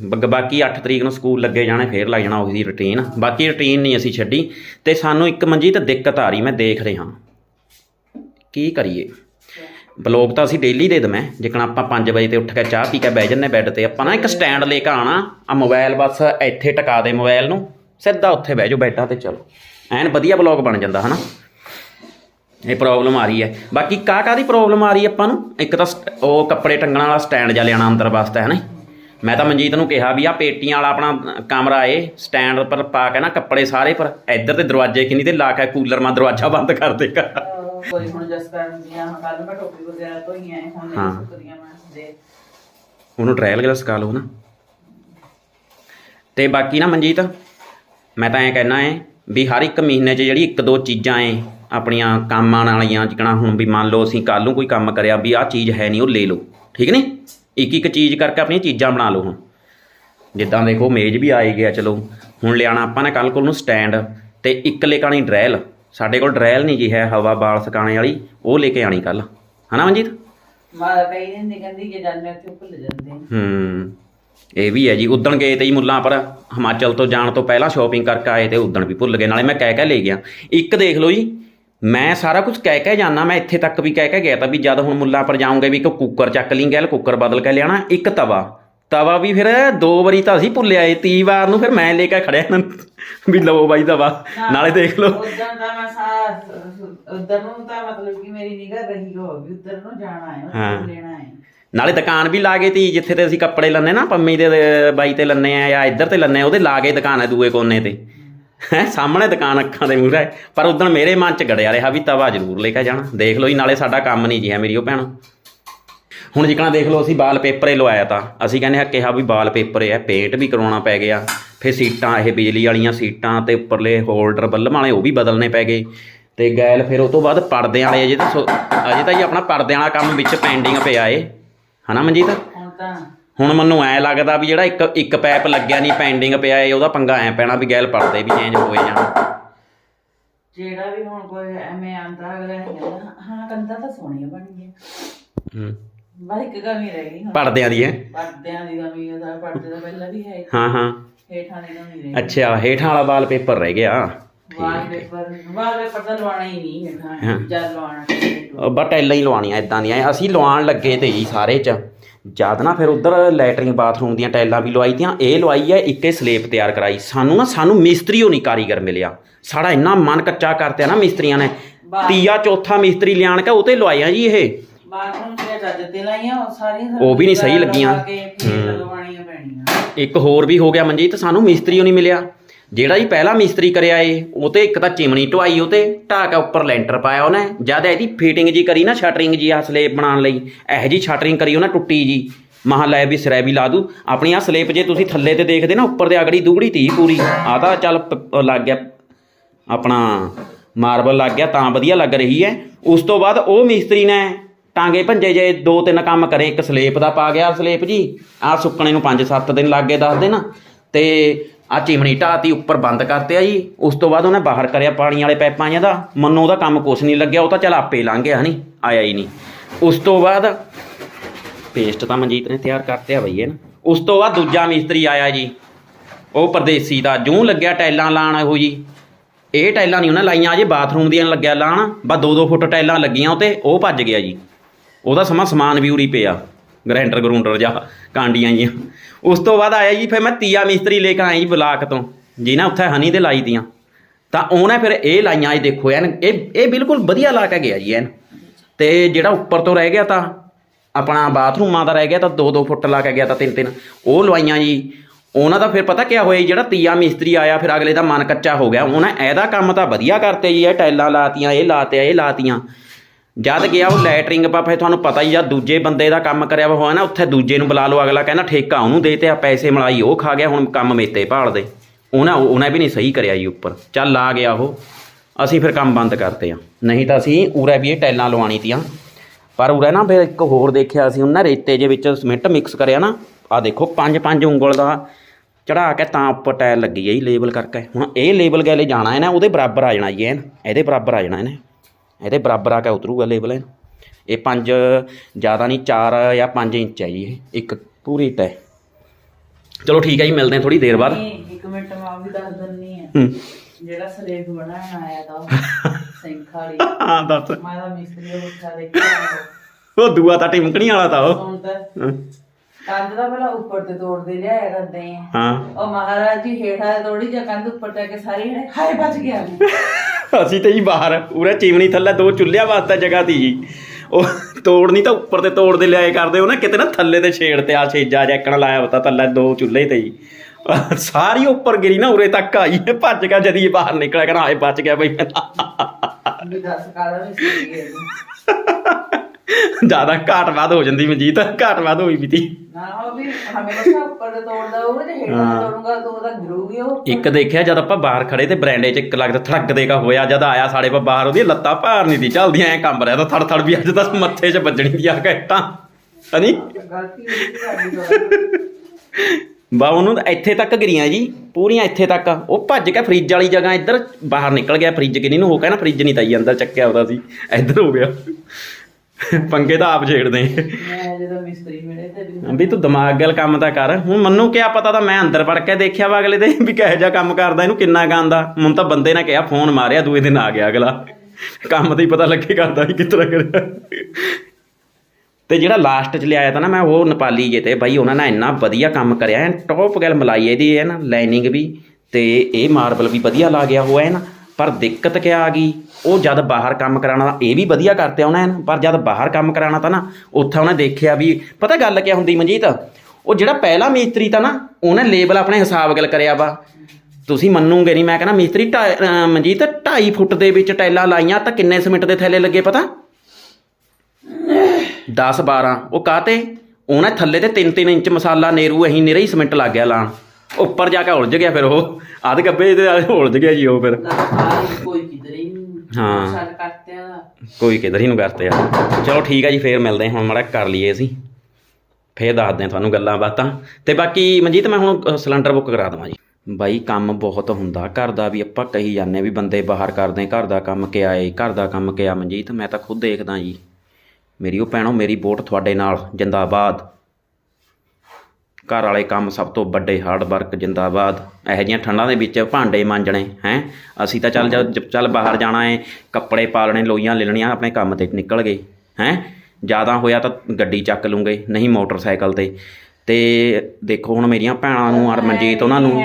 ਬ- ਬਾਕੀ 8 ਤਰੀਕ ਨੂੰ ਸਕੂਲ ਲੱਗੇ ਜਾਣੇ ਫੇਰ ਲੱਗ ਜਾਣਾ ਉਹੀ ਰੁਟੀਨ ਬਾਕੀ ਰੁਟੀਨ ਨਹੀਂ ਅਸੀਂ ਛੱਡੀ। ਤੇ ਸਾਨੂੰ ਇੱਕ ਮਨਜੀਤ ਦਿੱਕਤ ਆ ਰਹੀ ਮੈਂ ਦੇਖ ਰਿਹਾ ਕੀ ਕਰੀਏ? ਬਲੌਗ ਤਾਂ ਅਸੀਂ ਡੇਲੀ ਦੇ ਦਵੇਂ। ਜਿਕਣ ਆਪਾਂ 5 ਵਜੇ ਤੇ ਉੱਠ ਕੇ ਚਾਹ ਪੀ ਕੇ ਬਹਿ ਜੰਨੇ ਬੈੱਡ ਤੇ, ਆਪਾਂ ਨਾ ਇੱਕ ਸਟੈਂਡ ਲੈ ਕੇ ਆਣਾ ਆ ਮੋਬਾਈਲ ਬਸ ਇੱਥੇ ਟਿਕਾ ਦੇ ਮੋਬਾਈਲ ਨੂੰ, ਸਿੱਧਾ ਉੱਥੇ ਬਹਿ ਜਾਓ ਬੈੱਡਾਂ ਤੇ ਚਲੋ। ਐਨ ਵਧੀਆ ਬਲੌਗ ਬਣ ਜਾਂਦਾ, ਹਨਾ? ਇਹ ਪ੍ਰੋਬਲਮ ਆ ਰਹੀ ਹੈ। ਬਾਕੀ ਕਾ ਦੀ ਪ੍ਰੋਬਲਮ ਆ ਰਹੀ ਹੈ ਆਪਾਂ ਨੂੰ? ਇੱਕ ਤਾਂ ਸਟ- ਉਹ ਕੱਪੜੇ ਟੰਗਣ ਵਾਲਾ ਸਟੈਂਡ ਜਿਹਾ ਲਿਆਣਾ ਅੰਦਰ ਵਾਸਤੇ ਹੈ ਨਾ ਮੈਂ ਤਾਂ ਮਨਜੀਤ ਨੂੰ ਕਿਹਾ ਵੀ ਆ ਪੇਟੀਆਂ ਵਾਲਾ ਆਪਣਾ ਕਮਰਾ ਏ ਸਟੈਂਡ ਪਰ ਪਾ ਕੇ ਨਾ ਕੱਪੜੇ ਸਾਰੇ ਪਰ, ਇੱਧਰ ਤੇ ਦਰਵਾਜ਼ੇ ਕਿੰਨੀ ਤੇ ਲਾ ਕੇ ਕੂਲਰ ਮਾ ਦਰਵਾਜ਼ਾ ਬੰਦ ਕਰ ਦੇਗਾ। ਕੋਈ ਹੁਣ ਜਸ ਕਰਨ ਦੀਆਂ ਕੱਲ ਮੈਂ ਟੋਪੀ ਵਗੈਰਾ ਧੋਈਆਂ ਏ, ਹੁਣ ਹਾਂ। ਨਹੀਂ ਸੁੱਕਦੀਆਂ ਮੈਂ ਦੇ। ਉਹਨੂੰ ਟ੍ਰਾਇਲ ਗਲਾ ਸਿਖਾ ਲਓ ਨਾ। ਤੇ ਬਾਕੀ ਨਾ ਮਨਜੀਤ ਮੈਂ ਤਾਂ ਐਂ ਕਹਿਣਾ ਏ ਵੀ ਹਰ ਇੱਕ ਮਹੀਨੇ 'ਚ ਜਿਹੜੀ ਇੱਕ ਦੋ ਚੀਜ਼ਾਂ ਏ ਆਪਣੀਆਂ ਕੰਮ ਆਉਣ ਵਾਲੀਆਂ ਜਿਕਣਾ ਹੁਣ ਵੀ ਮੰਨ ਲਓ ਅਸੀਂ ਕੱਲ ਨੂੰ ਕੋਈ ਕੰਮ ਕਰਿਆ ਵੀ ਆਹ ਚੀਜ਼ ਹੈ ਨਹੀਂ ਉਹ ਲੈ ਲਓ। ਠੀਕ ਨਹੀਂ ਇੱਕ ਇੱਕ ਚੀਜ਼ ਕਰਕੇ ਆਪਣੀਆਂ ਚੀਜ਼ਾਂ ਬਣਾ ਲਓ ਹੁਣ। ਜਿੱਦਾਂ ਦੇਖੋ ਮੇਜ਼ ਵੀ ਆਈ ਗਿਆ ਚਲੋ। ਹੁਣ ਲਿਆਣਾ ਆਪਾਂ ਨੇ ਕੱਲ ਕੋਲ ਨੂੰ ਸਟੈਂਡ ਤੇ ਇੱਕ ਲੈ ਕੇ ਆਉਣੀ ਡਰੈਲ। ਸਾਡੇ ਕੋਲ ਡਰੈਲ ਨਹੀਂ ਜੀ ਹੈ ਹਵਾ ਬਾਲ ਸਕਾਣੇ ਵਾਲੀ ਉਹ ਲੈ ਕੇ ਆਣੀ ਕੱਲ ਹਨਾ ਮਨਜੀਤ? ਕਹਿੰਦੀ ਕਿ ਜਾਂਦੇ ਉੱਥੇ ਭੁੱਲ ਜਾਂਦੇ। ਹੂੰ ਇਹ ਵੀ ਹੈ ਜੀ ਉਦਣ ਗਏ ਤੇ ਜੀ ਮੁੱਲਾਂ ਪਰ ਹਿਮਾਚਲ ਤੋਂ ਜਾਣ ਤੋਂ ਪਹਿਲਾਂ ਸ਼ਾਪਿੰਗ ਕਰਕੇ ਆਏ ਤੇ ਉਦਣ ਵੀ ਭੁੱਲ ਗਏ ਨਾਲੇ ਮੈਂ ਕਹਿ ਕੇ ਲੈ ਗਿਆ। ਇੱਕ ਦੇਖ ਲਓ ਜੀ ਮੈਂ ਸਾਰਾ ਕੁਝ ਕਹਿ ਕੇ ਜਾਣਾ ਮੈਂ ਇੱਥੇ ਤੱਕ ਵੀ ਕਹਿ ਕੇ ਗਿਆ ਤਾਂ ਵੀ ਜਦ ਹੁਣ ਮੁੱਲਾਂ ਪਰ ਜਾਉਂਗੇ ਵੀ ਇੱਕ ਕੁੱਕਰ ਚੱਕ ਲਈ ਗੈਲ ਕੁੱਕਰ ਬਦਲ ਕੇ ਲਿਆਣਾ ਇੱਕ ਤਵਾ। ਤਵਾ ਵੀ ਫਿਰ ਦੋ ਵਾਰੀ ਤਾਂ ਅਸੀਂ ਭੁੱਲ ਆਏ ਤੀ ਵਾਰ ਨੂੰ ਫਿਰ ਮੈਂ ਲੈ ਕੇ ਖੜਿਆ ਨਾ ਵੀ ਲਓ ਬਾਈ ਤਵਾ ਨਾਲੇ ਦੇਖ ਲਓ। ਉਦੋਂ ਤਾਂ ਮੈਂ ਸਾ ਉਧਰ ਨੂੰ ਤਾਂ ਮਤਲਬ ਕਿ ਮੇਰੀ ਨਿਗਾਹ ਰਹੀ ਹੋ ਵੀ ਉਧਰ ਨੂੰ ਜਾਣਾ ਹੈ ਹਾਂ। ਉੱਧਰ ਲੈਣਾ ਹੈ। ਨਾਲੇ ਦੁਕਾਨ ਵੀ ਲਾ ਗਏ ਤੀ ਜਿੱਥੇ ਤੇ ਅਸੀਂ ਕੱਪੜੇ ਲੰਨੇ ਨਾ ਪੰਮੀ ਦੇ ਬਾਈ ਤੇ ਲੰਨੇ ਆ ਜਾਂ ਇੱਧਰ ਤੇ ਲੰਨੇ ਆ ਉਹਦੇ ਲਾ ਗਏ ਦੁਕਾਨ ਹੈ ਦੂਏ ਕੋਨੇ ਤੇ। ਹੈ ਸਾਹਮਣੇ ਦੁਕਾਨ ਅੱਖਾਂ ਦੇ ਮੂਹਰੇ। ਪਰ ਉਦੋਂ ਮੇਰੇ ਮਨ 'ਚ ਗੜਿਆ ਰਿਹਾ ਵੀ ਤਵਾ ਜ਼ਰੂਰ ਲੈ ਕੇ ਜਾਣਾ। ਦੇਖ ਲਓ ਜੀ ਨਾਲੇ ਸਾਡਾ ਕੰਮ ਨਹੀਂ ਜੀ ਹੈ ਮੇਰੀ ਉਹ ਭੈਣ। ਹੁਣ ਜਿਕਣਾ ਦੇਖ ਲਓ ਅਸੀਂ ਵਾਲ ਪੇਪਰ ਹੀ ਲਵਾਇਆ ਤਾਂ। ਅਸੀਂ ਕਹਿੰਦੇ ਆ ਕਿਹਾ ਵੀ ਵਾਲ ਪੇਪਰ ਹੈ ਪੇਂਟ ਵੀ ਕਰਵਾਉਣਾ ਪੈ ਗਿਆ। ਫਿਰ ਸੀਟਾਂ ਇਹ ਬਿਜਲੀ ਵਾਲੀਆਂ ਸੀਟਾਂ ਤੇ ਉੱਪਰਲੇ ਹੋਲਡਰ ਬੱਲਮ ਵਾਲੇ ਉਹ ਵੀ ਬਦਲਨੇ ਪੈ ਗਏ। ਤੇ ਗੈਲ ਫਿਰ ਉਹ ਤੋਂ ਬਾਅਦ ਪਰਦਿਆਂ ਵਾਲੇ ਅਜੇ ਤਾਂ ਅਜੇ ਤਾਂ ਜੀ ਆਪਣਾ ਪਰਦਿਆਂ ਵਾਲਾ ਕੰਮ ਵਿੱਚ ਪੈਂਡਿੰਗ ਪਿਆ ਏ। ਹਨਾ ਮਨਜੀਤ? ਹੁਣ ਤਾਂ ਹੁਣ ਮੈਨੂੰ ਐ ਲੱਗਦਾ ਵੀ ਜਿਹੜਾ ਇੱਕ ਇੱਕ ਪੈਪ ਲੱਗਿਆ ਨਹੀਂ ਪੈਂਡਿੰਗ ਪਿਆ ਏ ਉਹਦਾ ਪੰਗਾ ਐ ਪੈਣਾ ਵੀ ਗੈਲ ਪਰਦੇ ਵੀ ਚੇਂਜ ਹੋਏ ਜਾਣ। ਜਿਹੜਾ ਵੀ ਹੁਣ ਕੋਈ ਐਵੇਂ ਆਂਦਾ ਅਗਲਾ ਹਾਂ ਕੰਧਾਂ ਤਾਂ ਸੋਹਣੀਆਂ ਬਣ ਗਈਆਂ। ਹੂੰ। ਬਸ ਇੱਕ ਕਮੀ ਰਹਿ ਗਈ ਹੁਣ। ਪਰਦਿਆਂ ਦੀ ਐ ਪਰਦਿਆਂ ਦੀ ਕਮੀ ਉਹਦਾ ਪਰਦੇ ਦਾ ਪਹਿਲਾਂ ਵੀ ਹੈ। ਹਾਂ ਹਾਂ। ਹੇਠਾਂ ਦੀ ਕਮੀ ਰਹਿ ਗਈ। ਅੱਛਾ ਹੇਠਾਂ ਵਾਲਾ ਵਾਲ ਪੇਪਰ ਰਹਿ ਗਿਆ। ਵਾਲਪੇਪਰ ਵਾਲਪੇਪਰ ਤਾਂ ਲਵਾਉਣਾ ਹੀ ਨਹੀਂ ਹੇਠਾਂ ਜਦ ਲਵਾਉਣਾ ਬਟ ਐਲਾਂ ਹੀ ਲਵਾਉਣੀਆਂ ਇਦਾਂ ਦੀਆਂ। ਅਸੀਂ ਲਵਾਉਣ ਲੱਗੇ ਤੇ ਜੀ ਸਾਰੇ ਚ। ਜਦ ਨਾ ਫਿਰ ਉਧਰ ਲੈਟਰਿੰਗ ਬਾਥਰੂਮ ਦੀਆਂ ਟਾਈਲਾਂ ਵੀ ਲਵਾਈ ਤੀਆਂ ਇਹ ਲਵਾਈ ਐ ਇੱਕੇ ਸਲੇਪ ਤਿਆਰ ਕਰਾਈ। ਸਾਨੂੰ ਨਾ ਸਾਨੂੰ ਮਿਸਤਰੀ ਉਹ ਨਹੀਂ ਕਾਰੀਗਰ ਮਿਲਿਆ। ਸਾਡਾ ਇੰਨਾ ਮਨ ਕੱਚਾ ਕਰਤਿਆ ਨਾ ਮਿਸਤਰੀਆਂ ਨੇ। ਤੀਆ ਚੌਥਾ ਮਿਸਤਰੀ ਲਿਆਣ ਕੇ ਉਹ ਤੇ ਲਵਾਇਆ ਜੀ ਇਹ। ਬਾਥਰੂਮ ਦੀਆਂ ਚੱਜ ਤੇ ਲਾਈਆਂ ਉਹ ਸਾਰੀਆਂ ਉਹ ਵੀ ਨਹੀਂ ਸਹੀ ਲਗਾ ਲੱਗੀਆਂ। ਲਗਵਾਉਣੀਆਂ ਪੈਣੀਆਂ। ਇੱਕ ਹੋਰ ਵੀ ਹੋ ਗਿਆ ਮਨਜੀਤ ਸਾਨੂੰ ਮਿਸਤਰੀ ਉਹ ਨਹੀਂ ਮਿਲਿਆ। ਜਿਹੜਾ ਜੀ ਪਹਿਲਾ ਮਿਸਤਰੀ ਕਰਿਆ ਏ ਉਹ ਤੇ ਇੱਕ ਤਾਂ ਚਿਮਣੀ ਢਵਾਈ ਉਹ ਤੇ ਢਾਹ ਕੇ ਉੱਪਰ ਲੈਂਟਰ ਪਾਇਆ ਉਹਨੇ। ਜਦ ਇਹਦੀ ਫਿਟਿੰਗ ਜੀ ਕਰੀ ਨਾ ਸ਼ਟਰਿੰਗ ਜੀ ਆ ਸਲੇਬ ਬਣਾਉਣ ਲਈ ਇਹੋ ਜੀ ਸ਼ਟਰਿੰਗ ਕਰੀ ਉਹਨੇ ਟੁੱਟੀ ਜੀ। ਮਹਾ ਲੈ ਵੀ ਸਿਰੇ ਵੀ ਲਾ ਦੂ। ਆਪਣੀ ਆ ਸਲੇਪ ਜੇ ਤੁਸੀਂ ਥੱਲੇ ਤੇ ਦੇਖਦੇ ਨਾ ਉੱਪਰ ਤੇ ਅਗੜੀ ਦੁਗੜੀ ਤੀ ਪੂਰੀ। ਆ ਤਾਂ ਚੱਲ ਪ- ਉਹ ਲੱਗ ਗਿਆ ਆਪਣਾ ਮਾਰਬਲ ਲੱਗ ਗਿਆ ਤਾਂ ਵਧੀਆ ਲੱਗ ਰਹੀ ਹੈ। ਉਸ ਤੋਂ ਬਾਅਦ ਉਹ ਮਿਸਤਰੀ ਨੇ ਟਾਂਗੇ ਭੰਜੇ ਜੇ ਦੋ ਤਿੰਨ ਕੰਮ ਕਰੇ, ਇੱਕ ਸਲੇਪ ਦਾ ਪਾ ਗਿਆ ਸਲੇਪ ਜੀ। ਆ ਸੁੱਕਣੇ ਨੂੰ 5-7 ਦਿਨ ਲੱਗ ਗਏ 10 ਦਿਨ। ਤੇ ਆ ਚਿਮਣੀ ਢਾਤੀ ਉੱਪਰ ਬੰਦ ਕਰਤੇ ਆ ਜੀ। ਉਸ ਤੋਂ ਬਾਅਦ ਉਹਨੇ ਬਾਹਰ ਕਰਿਆ ਪਾਣੀ ਵਾਲੇ ਪਾਈਪਾਂ ਜਿਹਾ ਦਾ। ਮੰਨੋ ਉਹਦਾ ਕੰਮ ਕੁਛ ਨਹੀਂ ਲੱਗਿਆ, ਉਹ ਤਾਂ ਚੱਲ ਆਪੇ ਲੰਘ ਗਿਆ, ਹਨੀ। ਆਇਆ ਹੀ ਨਹੀਂ। ਉਸ ਤੋਂ ਬਾਅਦ ਪੇਸਟ ਤਾਂ ਮਨਜੀਤ ਨੇ ਤਿਆਰ ਕਰਤੇ ਆ ਬਈ, ਹੈ ਨਾ। ਉਸ ਤੋਂ ਬਾਅਦ ਦੂਜਾ ਮਿਸਤਰੀ ਆਇਆ ਜੀ। ਉਹ ਪਰਦੇਸੀ ਦਾ ਜੂੰ ਲੱਗਿਆ ਟਾਈਲਾਂ ਲਾਣ ਇਹੋ ਜੀ। ਇਹ ਟਾਈਲਾਂ ਨਹੀਂ ਉਹਨੇ ਲਾਈਆਂ, ਅਜੇ ਬਾਥਰੂਮ ਦੀਆਂ ਲੱਗਿਆ ਲਾਣ। ਬਸ 2-2 ਫੁੱਟ ਟਾਈਲਾਂ ਲੱਗੀਆਂ ਉਤੇ, ਉਹ ਭੱਜ ਗਿਆ ਜੀ। ਉਹਦਾ ਸਮਾਂ ਸਮਾਨ ਵੀ ਉਰੀ ਪਿਆ ਗ੍ਰੈਂਡਰ ਗਰੂੰਡਰ ਜਾਂ ਕਾਂਡੀਆਂ ਜੀਆਂ। ਉਸ ਤੋਂ ਬਾਅਦ ਆਇਆ ਜੀ ਫਿਰ ਮੈਂ ਤੀਆ ਮਿਸਤਰੀ ਲੈ ਕੇ ਆਇਆ ਜੀ ਬਲਾਕ ਤੋਂ ਜੀ ਨਾ ਉੱਥੇ ਹਨੀ ਦੇ ਲਾਈ ਦੀਆਂ। ਤਾਂ ਉਹਨੇ ਫਿਰ ਇਹ ਲਾਈਆਂ ਇਹ ਦੇਖੋ ਐਨ ਇਹ ਇਹ ਬਿਲਕੁਲ ਵਧੀਆ ਲਾ ਕੇ ਗਿਆ ਜੀ ਐਨ। ਤੇ ਜਿਹੜਾ ਉੱਪਰ ਤੋਂ ਰਹਿ ਗਿਆ ਤਾਂ ਆਪਣਾ ਬਾਥਰੂਮਾਂ ਦਾ ਰਹਿ ਗਿਆ ਤਾਂ 2-2 ਫੁੱਟ ਲਾ ਕੇ ਗਿਆ ਤਾਂ ਤਿੰਨ ਤਿੰਨ ਉਹ ਲਵਾਈਆਂ ਜੀ ਉਹਨਾਂ ਦਾ ਫਿਰ ਪਤਾ ਕਿਆ ਹੋਇਆ ਜੀ, ਜਿਹੜਾ ਤੀਆ ਮਿਸਤਰੀ ਆਇਆ ਫਿਰ ਅਗਲੇ ਦਾ ਮਨ ਕੱਚਾ ਹੋ ਗਿਆ। ਉਹਨੇ ਇਹਦਾ ਕੰਮ ਤਾਂ ਵਧੀਆ ਕਰਤੇ ਜੀ ਇਹ ਟਾਈਲਾਂ ਲਾਤੀਆਂ ਇਹ ਲਾਤਿਆ ਇਹ ਲਾਤੀਆਂ। ਜਦ ਗਿਆ ਉਹ ਲੈਟਰਿੰਗ ਪਾ, ਫਿਰ ਤੁਹਾਨੂੰ ਪਤਾ ਹੀ ਆ, ਦੂਜੇ ਬੰਦੇ ਦਾ ਕੰਮ ਕਰਿਆ ਵਾ ਹੋਇਆ ਨਾ, ਉੱਥੇ ਦੂਜੇ ਨੂੰ ਬੁਲਾ ਲਓ, ਅਗਲਾ ਕਹਿੰਦਾ ਠੇਕਾ ਉਹਨੂੰ ਦੇ ਤੇ ਆ, ਪੈਸੇ ਮਲਾਈ ਉਹ ਖਾ ਗਿਆ, ਹੁਣ ਕੰਮ ਮੇਤੇ ਭਾਲਦੇ। ਉਹਨਾਂ, ਉਹਨੇ ਵੀ ਨਹੀਂ ਸਹੀ ਕਰਿਆ ਜੀ ਉੱਪਰ। ਚੱਲ ਆ ਗਿਆ ਉਹ, ਅਸੀਂ ਫਿਰ ਕੰਮ ਬੰਦ ਕਰਤੇ ਆ ਨਹੀਂ ਤਾਂ ਅਸੀਂ ਉਰੇ ਵੀ ਇਹ ਟਾਈਲਾਂ ਲਵਾਉਣੀ ਤੀਆਂ। ਪਰ ਉਰੇ ਨਾ ਫਿਰ ਇੱਕ ਹੋਰ ਦੇਖਿਆ ਅਸੀਂ, ਉਹਨਾਂ ਰੇਤੇ ਜੇ ਵਿੱਚ ਸਿਮੈਂਟ ਮਿਕਸ ਕਰਿਆ ਨਾ ਆ ਦੇਖੋ ਪੰਜ ਪੰਜ ਉਂਗਲ ਦਾ ਚੜਾ ਕੇ ਤਾਂ ਉੱਪਰ ਟਾਇਲ ਲੱਗੀ ਹੈ ਜੀ, ਲੇਬਲ ਕਰਕੇ। ਹੁਣ ਇਹ ਲੇਬਲ ਗੈਲੇ ਜਾਣਾ ਹੈ ਨਾ, ਉਹਦੇ ਬਰਾਬਰ ਆ ਜਾਣਾ ਜੀ ਐਨ ਇਹਦੇ ਬਰਾਬਰ ਆ ਜਾਣਾ ਇਹਨੇ। ਇਹਦੇ ਬਰਾਬਰ ਆ ਕੇ ਉਤਰੂਗਾ ਲੇਬਲ ਇਹ ਇਹ ਪੰਜ ਜ਼ਿਆਦਾ ਨਹੀਂ 4 ਜਾਂ 5 ਇੰਚ ਹੈ ਜੀ ਇਹ ਇੱਕ ਪੂਰੀ ਟੈ ਚਲੋ ਠੀਕ ਹੈ ਜੀ ਮਿਲਦੇ ਹਾਂ ਥੋੜੀ ਦੇਰ ਬਾਅਦ। ਇੱਕ ਮਿੰਟ ਮੈਂ ਵੀ ਦੱਸ ਦਿੰਨੀ ਆ। ਹੂੰ। ਜਿਹੜਾ ਸਲੇਬ ਬਣਾਉਣ ਆਇਆ ਤਾਂ ਉਹ ਸਿੰਖ ਵਾਲੀ। ਹਾਂ ਦੱਸ। ਮੈਂ ਤਾਂ ਮਿਸਤਰੀ ਪੁੱਛਿਆ ਦੇਖਿਆ ਉਹ। ਦੂਆ ਤਾਂ ਟਿਮਕਣੀ ਵਾਲਾ ਤਾਂ ਉਹ। ਹਾਂ। ਕੰਧ ਦਾ ਪਹਿਲਾਂ ਉੱਪਰ ਤੇ ਤੋੜਦੇ ਲਿਆਇਆ ਕਰਦੇ ਆ। ਹਾਂ। ਉਹ ਮਹਾਰਾਜ ਜੀ ਹੇਠਾਂ ਤੋੜੀ ਜਾਂ ਕੰਧ ਉੱਪਰ ਤੇ ਕੇ ਸਾਰੀ ਹੜੇ ਹਾਏ ਬਚ ਗਿਆ ਅਸੀਂ ਤੇ ਜੀ ਬਾਹਰ ਪੂਰਾ ਚੀਵਣੀ ਥੱਲੇ ਦੋ ਚੁੱਲ੍ਹਿਆਂ ਵਾਸਤੇ ਜਗ੍ਹਾ ਤੀ ਜੀ। ਉਹ ਤੋੜਨੀ ਤਾਂ ਉੱਪਰ ਤੇ ਤੋੜਦੇ ਲਿਆਏ ਕਰਦੇ ਉਹ ਨਾ ਕਿਤੇ ਨਾ ਥੱਲੇ ਤੇ ਛੇੜ ਤੇ ਆ ਛੇਜਾ ਜੈਕਣ ਲਾਇਆ ਹੁੰਦਾ ਥੱਲੇ ਦੋ ਚੁੱਲ੍ਹੇ ਤੇ ਜੀ। ਸਾਰੀ ਉੱਪਰ ਗਿਰੀ ਨਾ ਉਰੇ ਤੱਕ ਆਈ ਇਹ ਭੱਜ ਗਿਆ ਜਦੀ ਇਹ ਬਾਹਰ ਨਿਕਲਿਆ ਕਹਿੰਦਾ ਆਏ ਬਚ ਗਿਆ ਬਈ ਵੀ ਦੱਸ ਕਾਲਾ ਮਿਸਤਰੀ ਹੈ ਜ਼ਿਆਦਾ ਘਾਟ ਵਾਧ ਹੋ ਜਾਂਦੀ ਮਨਜੀਤ ਘਾਟ ਵਾਧ ਹੋਈ ਵੀ ਤੀ ਨਾ ਉਹ ਵੀ ਹਮੇਸ਼ਾ ਉੱਪਰ ਤੇ ਤੋੜਦਾ ਉਹ ਜੇ ਹੇਠਾਂ ਤੇ ਤੋੜੂਗਾ ਤਾਂ ਉਹਦਾ ਗਿਰੂਗੀ ਉਹ। ਇੱਕ ਦੇਖਿਆ ਜਦ ਆਪਾਂ ਬਾਹਰ ਖੜੇ ਤੇ ਬਰਾਂਡੇ 'ਚ ਇੱਕ ਲੱਗਦਾ ਥੜਕ ਦੇਗਾ ਹੋਇਆ ਜਦ ਆਇਆ ਸਾਡੇ ਪਾ ਬਾਹਰ ਉਹਦੀ ਲੱਤਾਂ ਭਾਰ ਨਹੀਂ ਦੀ ਚੱਲਦੀਆਂ ਐ ਕੰਬ ਰਿਹਾ ਤਾਂ ਥੜ ਥੜ ਵੀ ਅੱਜ ਤਾਂ ਮੱਥੇ 'ਚ ਵੱਜਣੀ ਦੀ ਆ ਘਟਾਂ। ਹਨੀ ਗਲਤੀ ਹੋਈ ਬਾ ਉਹਨੂੰ ਇੱਥੇ ਤੱਕ ਗਿਰੀਆਂ ਜੀ ਪੂਰੀਆਂ ਇੱਥੇ ਤੱਕ। ਉਹ ਭੱਜ ਕੇ ਫ੍ਰਿਜ ਵਾਲੀ ਜਗ੍ਹਾ ਇੱਧਰ ਬਾਹਰ ਨਿਕਲ ਗਿਆ ਫ੍ਰਿਜ ਕਿਨੀ ਨੂੰ ਹੋ ਗਿਆ ਨਾ ਫ੍ਰਿਜ ਨਹੀਂ ਤਾਈ ਅੰਦਰ ਚੱਕਿਆ ਉਹਦਾ ਸੀ ਇੱਧਰ ਹੋ ਗਿਆ। ਪੰਗੇ ਤਾਂ ਆਪ ਛੇੜਦੇ ਮੈਂ ਜਦੋਂ ਮਿਸਤਰੀ ਮਿਲੇ ਤੇ ਵੀ ਵੀ ਤੂੰ ਦਿਮਾਗ ਗੱਲ ਕੰਮ ਤਾਂ ਕਰ। ਹੁਣ ਮੈਨੂੰ ਕਿਆ ਪਤਾ ਤਾਂ ਮੈਂ ਅੰਦਰ ਵੜ ਕੇ ਦੇਖਿਆ ਵਾ ਅਗਲੇ ਦੇ ਵੀ ਕਿਹੋ ਜਿਹਾ ਕੰਮ ਕਰਦਾ ਇਹਨੂੰ ਕਿੰਨਾ ਗਾਂਦਾ ਮੈਨੂੰ ਤਾਂ ਬੰਦੇ ਨੇ ਕਿਹਾ ਫੋਨ ਮਾਰਿਆ ਦੂਏ ਦਿਨ ਆ ਗਿਆ ਅਗਲਾ। ਕੰਮ ਦਾ ਹੀ ਪਤਾ ਲੱਗੇ ਕਰਦਾ ਸੀ ਕਿਤਨਾ ਕਰਿਆ। ਤੇ ਜਿਹੜਾ ਲਾਸਟ ਚ ਲਿਆਇਆ ਤਾਂ ਨਾ ਮੈਂ ਉਹ ਨੇਪਾਲੀ ਜੇ ਤੇ ਬਾਈ ਉਹਨਾਂ ਨੇ ਇੰਨਾ ਵਧੀਆ ਕੰਮ ਕਰਿਆ ਐਨ ਟੌਪ ਗੱਲ ਮਲਾਈ ਇਹਦੀ ਹੈ ਨਾ ਲਾਈਨਿੰਗ ਵੀ। ਤੇ ਇਹ ਮਾਰਬਲ ਵੀ ਵਧੀਆ ਲਾ ਗਿਆ ਹੋਇਆ ਹੈ ਨਾ। ਪਰ ਦਿੱਕਤ ਕਿਆ ਆ ਗਈ? ਉਹ ਜਦ ਬਾਹਰ ਕੰਮ ਕਰਾਉਣਾ ਇਹ ਵੀ ਵਧੀਆ ਕਰਤੇ ਉਹਨਾਂ ਨੇ ਪਰ ਜਦ ਬਾਹਰ ਕੰਮ ਕਰਾਉਣਾ ਤਾਂ ਨਾ, ਉੱਥੇ ਉਹਨੇ ਦੇਖਿਆ ਵੀ, ਪਤਾ ਗੱਲ ਕਿਆ ਹੁੰਦੀ ਮਨਜੀਤ? ਉਹ ਜਿਹੜਾ ਪਹਿਲਾ ਮਿਸਤਰੀ ਤਾਂ ਨਾ, ਉਹਨੇ ਲੇਬਲ ਆਪਣੇ ਹਿਸਾਬ ਗੱਲ ਕਰਿਆ ਵਾ। ਤੁਸੀਂ ਮੰਨੂਗੇ ਨਹੀਂ, ਮੈਂ ਕਹਿੰਦਾ ਮਿਸਤਰੀ ਢਾਈ- ਮਨਜੀਤ 2.5 ਫੁੱਟ ਦੇ ਵਿੱਚ ਟੈਲਾਂ ਲਾਈਆਂ ਤਾਂ ਕਿੰਨੇ ਸੀਮਿੰਟ ਦੇ ਥੈਲੇ ਲੱਗੇ ਪਤਾ? 10 12 ਉਹ ਕਾਤੇ ਉਹਨੇ ਥੱਲੇ ਤੇ 3-3 ਇੰਚ ਮਸਾਲਾ ਨੇਰੂ ਅਹੀਂ ਨਿਰਾ ਹੀ ਸੀਮਿੰਟ ਲੱਗ ਗਿਆ ਲਾਣ। ਉੱਪਰ ਜਾ ਕੇ ਉਲਝ ਗਿਆ ਫਿਰ ਉਹ। ਅੱਧ ਗੱਬੇ ਤੇ ਉਲਝ ਗਿਆ ਜੀ ਉਹ ਫਿਰ। ਕੋਈ ਕਿਧਰੇ ਹੀ ਕਰਤੇ ਆ ਕੋਈ ਕਿਧਰ ਹੀ ਨੂੰ ਕਰਤੇ ਆ। ਚਲੋ ਠੀਕ ਆ ਜੀ ਫੇਰ ਮਿਲਦੇ ਹਾਂ ਹੁਣ ਮਾੜਾ ਕਰ ਲਈਏ ਅਸੀਂ। ਫੇਰ ਦੱਸਦੇ ਹਾਂ ਤੁਹਾਨੂੰ ਗੱਲਾਂ ਬਾਤਾਂ। ਤੇ ਬਾਕੀ ਮਨਜੀਤ ਮੈਂ ਹੁਣ ਸਿਲੰਡਰ ਬੁੱਕ ਕਰਾ ਦਵਾਂ ਜੀ। ਬਾਈ ਕੰਮ ਬਹੁਤ ਹੁੰਦਾ। ਘਰ ਦਾ ਵੀ ਆਪਾਂ ਕਹੀ ਜਾਂਦੇ ਵੀ ਬੰਦੇ ਬਾਹਰ ਕਰਦੇ ਘਰ ਦਾ ਕੰਮ ਕਿਆ ਏ ਘਰ ਦਾ ਕੰਮ ਕਿਆ ਮਨਜੀਤ ਮੈਂ ਤਾਂ ਖੁਦ ਦੇਖਦਾ ਜੀ। ਮੇਰੀ ਉਹ ਭੈਣੋ ਮੇਰੀ ਵੋਟ ਤੁਹਾਡੇ ਨਾਲ ਜਿੰਦਾਬਾਦ। ਘਰ ਵਾਲੇ ਕੰਮ ਸਭ ਤੋਂ ਵੱਡੇ ਹਾਰਡ ਵਰਕ ਜਿੰਦਾਬਾਦ। ਇਹੋ ਜਿਹੀਆਂ ਠੰਡਾਂ ਦੇ ਵਿੱਚ ਭਾਂਡੇ ਮਾਂਜਣੇ, ਹੈ? ਅਸੀਂ ਤਾਂ ਚੱਲ ਜਾ- ਚੱਲ ਬਾਹਰ ਜਾਣਾ ਏ, ਕੱਪੜੇ ਪਾਲਣੇ ਲੋਈਆਂ ਲੈ ਲੈਣੀਆਂ, ਆਪਣੇ ਕੰਮ ਤੇ ਨਿਕਲ ਗਏ, ਹੈ? ਜ਼ਿਆਦਾ ਹੋਇਆ ਤਾਂ ਗੱਡੀ ਚੱਕ ਲੂੰਗੇ, ਨਹੀਂ ਮੋਟਰਸਾਈਕਲ ਤੇ। ਤੇ ਦੇਖੋ ਹੁਣ ਮੇਰੀਆਂ ਭੈਣਾਂ ਨੂੰ ਅਰਮਨਜੀਤ ਉਹਨਾਂ ਨੂੰ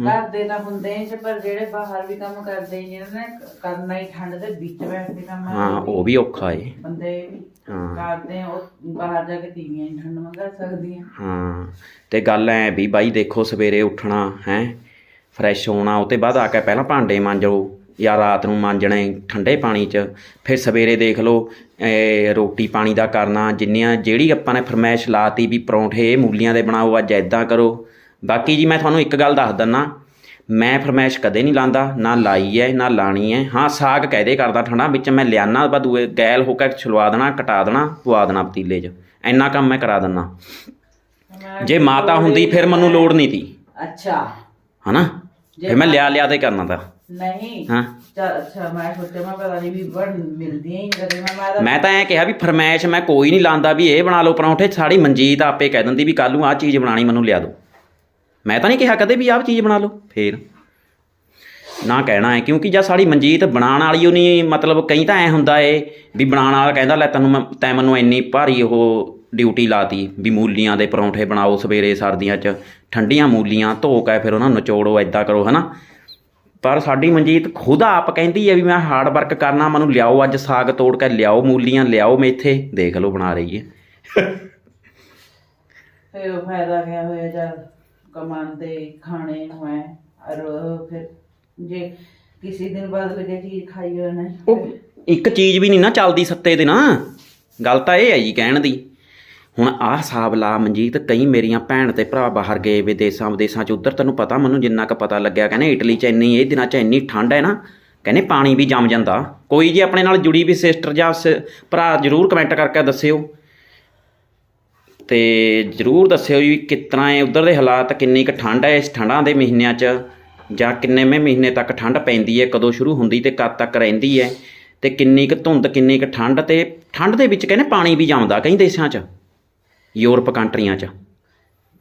ਘਰ ਦੇ ਤਾਂ ਹੁੰਦੇ ਨੇ ਪਰ ਜਿਹੜੇ ਬਾਹਰ ਵੀ ਕੰਮ ਕਰਦੇ ਨੇ ਜਿਹਨਾਂ ਨੇ ਕਰਨਾ ਹੀ ਠੰਡ ਦੇ ਵਿੱਚ ਬੈਠ ਕੇ ਕੰਮ ਹਾਂ ਉਹ ਵੀ ਔਖਾ ਏ। ਬੰਦੇ ਹਾਂ। ਕਰਦੇ ਆ, ਉਹ ਬਾਹਰ ਜਾ ਕੇ ਤੀਵੀਆਂ ਹੀ ਠੰਡ ਮੰਗਾ ਸਕਦੀਆਂ। ਹਾਂ ਤੇ ਗੱਲ ਐ ਵੀ ਬਾਈ ਦੇਖੋ ਸਵੇਰੇ ਉੱਠਣਾ ਹੈ ਫਰੈਸ਼ ਹੋਣਾ ਉਹ ਤੇ ਬਾਅਦ ਆ ਕੇ ਪਹਿਲਾਂ ਭਾਂਡੇ ਮਾਂਜੋ ਜਾਂ ਰਾਤ ਨੂੰ ਮਾਂਜਣੇ ਠੰਡੇ ਪਾਣੀ 'ਚ ਫਿਰ ਸਵੇਰੇ ਦੇਖ ਲਓ ਇਹ ਰੋਟੀ ਪਾਣੀ ਦਾ ਕਰਨਾ ਜਿੰਨੀਆਂ ਜਿਹੜੀ ਆਪਾਂ ਨੇ ਫਰਮਾਇਸ਼ ਲਾਤੀ ਵੀ ਪਰੌਂਠੇ ਮੂਲੀਆਂ ਦੇ ਬਣਾਓ ਅੱਜ ਐਦਾਂ ਕਰੋ ਬਾਕੀ ਜੀ ਮੈਂ ਤੁਹਾਨੂੰ ਇੱਕ ਗੱਲ ਦੱਸ ਦਿੰਨਾ ਮੈਂ ਫਰਮਾਇਸ਼ ਕਦੇ ਨਹੀਂ ਲਾਂਦਾ ਨਾ ਲਾਈ ਐ ਨਾ ਲਾਣੀ ਐ। ਹਾਂ ਸਾਗ ਕਹਦੇ ਕਰਦਾ ਠੰਡਾ ਵਿੱਚ ਮੈਂ ਲਿਆਨਾ ਬਾ ਦੂਏ ਗੈਲ ਹੋ ਕੇ ਛਲਵਾ ਦੇਣਾ ਕਟਾ ਦੇਣਾ ਪਵਾ ਦੇਣਾ ਪਤੀਲੇ 'ਚ। ਇੰਨਾ ਕੰਮ ਮੈਂ ਕਰਾ ਦਿੰਨਾ। ਜੇ ਮਾਤਾ ਹੁੰਦੀ ਫਿਰ ਮੈਨੂੰ ਲੋੜ ਨਹੀਂ ਤੀ। ਅੱਛਾ। ਹਨਾ? ਫਿਰ ਮੈਂ ਲਿਆ ਲਿਆ ਤੇ ਕਰਨਾ ਤਾਂ। ਨਹੀਂ। ਹਾਂ। ਅੱਛਾ ਮੈਂ ਸੋਚਿਆ ਮੈਂ ਪਤਾ ਨਹੀਂ ਵੀ ਬਣ ਮਿਲਦੀਆਂ ਹੀ ਕਦੇ ਮੈਂ ਮੈਂ ਤਾਂ ਐ ਕਿਹਾ ਵੀ ਫਰਮਾਇਸ਼ ਮੈਂ ਕੋਈ ਨਹੀਂ ਲਾਂਦਾ ਵੀ ਇਹ ਬਣਾ ਲਓ ਪਰੌਂਠੇ ਸਾਡੀ ਮਨਜੀਤ ਆਪੇ ਕਹਿ ਦਿੰਦੀ ਵੀ ਕੱਲ ਨੂੰ ਆਹ ਚੀਜ਼ ਬਣਾਣੀ ਮੈਨੂੰ ਲਿਆ ਦਿਓ। ਮੈਂ ਤਾਂ ਨਹੀਂ ਕਿਹਾ ਕਦੇ ਵੀ ਆਹ ਚੀਜ਼ ਬਣਾ ਲਓ, ਫੇਰ। ਨਾ ਕਹਿਣਾ ਹੈ ਕਿਉਂਕਿ ਜਦ ਸਾਡੀ ਮਨਜੀਤ ਬਣਾਉਣ ਵਾਲੀ ਉਹ ਨਹੀਂ ਮਤਲਬ ਕਈ ਤਾਂ ਐ ਹੁੰਦਾ ਏ ਵੀ ਬਣਾਉਣ ਵਾਲਾ ਕਹਿੰਦਾ, ਲੈ ਤੈਨੂੰ ਮੈਂ ਤੈਂ ਮੈਨੂੰ ਇੰਨੀ ਭਾਰੀ ਉਹ ਡਿਊਟੀ ਲਾਤੀ ਵੀ ਮੂਲੀਆਂ ਦੇ ਪਰੌਂਠੇ ਬਣਾਓ ਸਵੇਰੇ ਸਰਦੀਆਂ 'ਚ, ਠੰਡੀਆਂ ਮੂਲੀਆਂ, ਧੋ ਕੇ ਫਿਰ ਉਹਨਾਂ ਨੂੰ ਨਿਚੋੜੋ ਐਦਾਂ ਕਰੋ, ਹਨਾ? ਪਰ ਸਾਡੀ ਮਨਜੀਤ ਖੁਦ ਆਪ ਕਹਿੰਦੀ ਹੈ ਵੀ ਮੈਂ ਹਾਰਡ ਵਰਕ ਕਰਨਾ, ਮੈਨੂੰ ਲਿਆਓ ਅੱਜ ਸਾਗ ਤੋੜ ਕੇ, ਲਿਆਓ ਮੂਲੀਆਂ, ਲਿਆਓ ਮੇਥੇ, ਦੇਖ ਲਓ ਬਣਾ ਰਹੀ ਹੈ ਫਿਰ ਫਾਇਦਾ ਕਿਆ ਹੋਇਆ ਜਦ ਕਮਾਉਂਦੇ, ਖਾਣੇ ਨੂੰ ਹੈ ਔਰ ਉਹ ਫਿਰ ਜੇ ਕਿਸੇ ਦਿਨ ਬਾਅਦ ਕੋਈ ਚੀਜ਼ ਉਹ ਇੱਕ ਚੀਜ਼ ਵੀ ਨਹੀਂ ਨਾ ਚੱਲਦੀ ਸੱਤੇ ਦੇ ਨਾ ਗੱਲ ਤਾਂ ਇਹ ਹੈ ਜੀ ਕਹਿਣ ਦੀ। ਹੁਣ ਆਹ ਹਿਸਾਬ ਲਾ ਮਨਜੀਤ, ਕਈ ਮੇਰੀਆਂ ਭੈਣ ਤੇ ਭਰਾ ਬਾਹਰ ਗਏ ਵਿਦੇਸ਼ਾਂ ਵਿਦੇਸ਼ਾਂ ਚ। ਉਧਰ ਤੈਨੂੰ ਪਤਾ ਮੈਨੂੰ ਜਿੰਨਾ ਕੁ ਪਤਾ ਲੱਗਿਆ, ਕਹਿੰਦੇ ਇਟਲੀ ਚ ਇੰਨੀ, ਇਹ ਦਿਨਾਂ ਚ ਇੰਨੀ ਠੰਡ ਹੈ ਨਾ, ਕਹਿੰਦੇ ਪਾਣੀ ਵੀ ਜੰਮ ਜਾਂਦਾ। ਕੋਈ ਜੇ ਆਪਣੇ ਨਾਲ ਜੁੜੀ ਵੀ ਸਿਸਟਰ ਜਾਂ ਸ- ਭਰਾ ਜਰੂਰ ਕਮੈਂਟ ਕਰਕੇ ਦੱਸਿਓ। ਤੇ ਜਰੂਰ ਦੱਸਿਓ ਵੀ ਕਿਤਨਾ ਹੈ ਉਧਰ ਦੇ ਹਾਲਾਤ ਕਿੰਨੀ ਕੁ ਠੰਡ ਹੈ ਇਸ ਠੰਡਾਂ ਦੇ ਮਹੀਨਿਆਂ 'ਚ ਜਾਂ ਕਿੰਨੇਵੇਂ ਮਹੀਨੇ ਤੱਕ ਠੰਡ ਪੈਂਦੀ ਹੈ ਕਦੋਂ ਸ਼ੁਰੂ ਹੁੰਦੀ ਤੇ ਕਦ ਤੱਕ ਰਹਿੰਦੀ ਹੈ ਤੇ ਕਿੰਨੀ ਕੁ ਧੁੰਦ ਕਿੰਨੀ ਕੁ ਠੰਡ ਤੇ ਠੰਡ ਦੇ ਵਿੱਚ ਕਹਿੰਦੇ ਪਾਣੀ ਵੀ ਜੰਮਦਾ ਕਈ ਦੇਸ਼ਾਂ 'ਚ ਯੂਰਪ ਕੰਟਰੀਆਂ 'ਚ।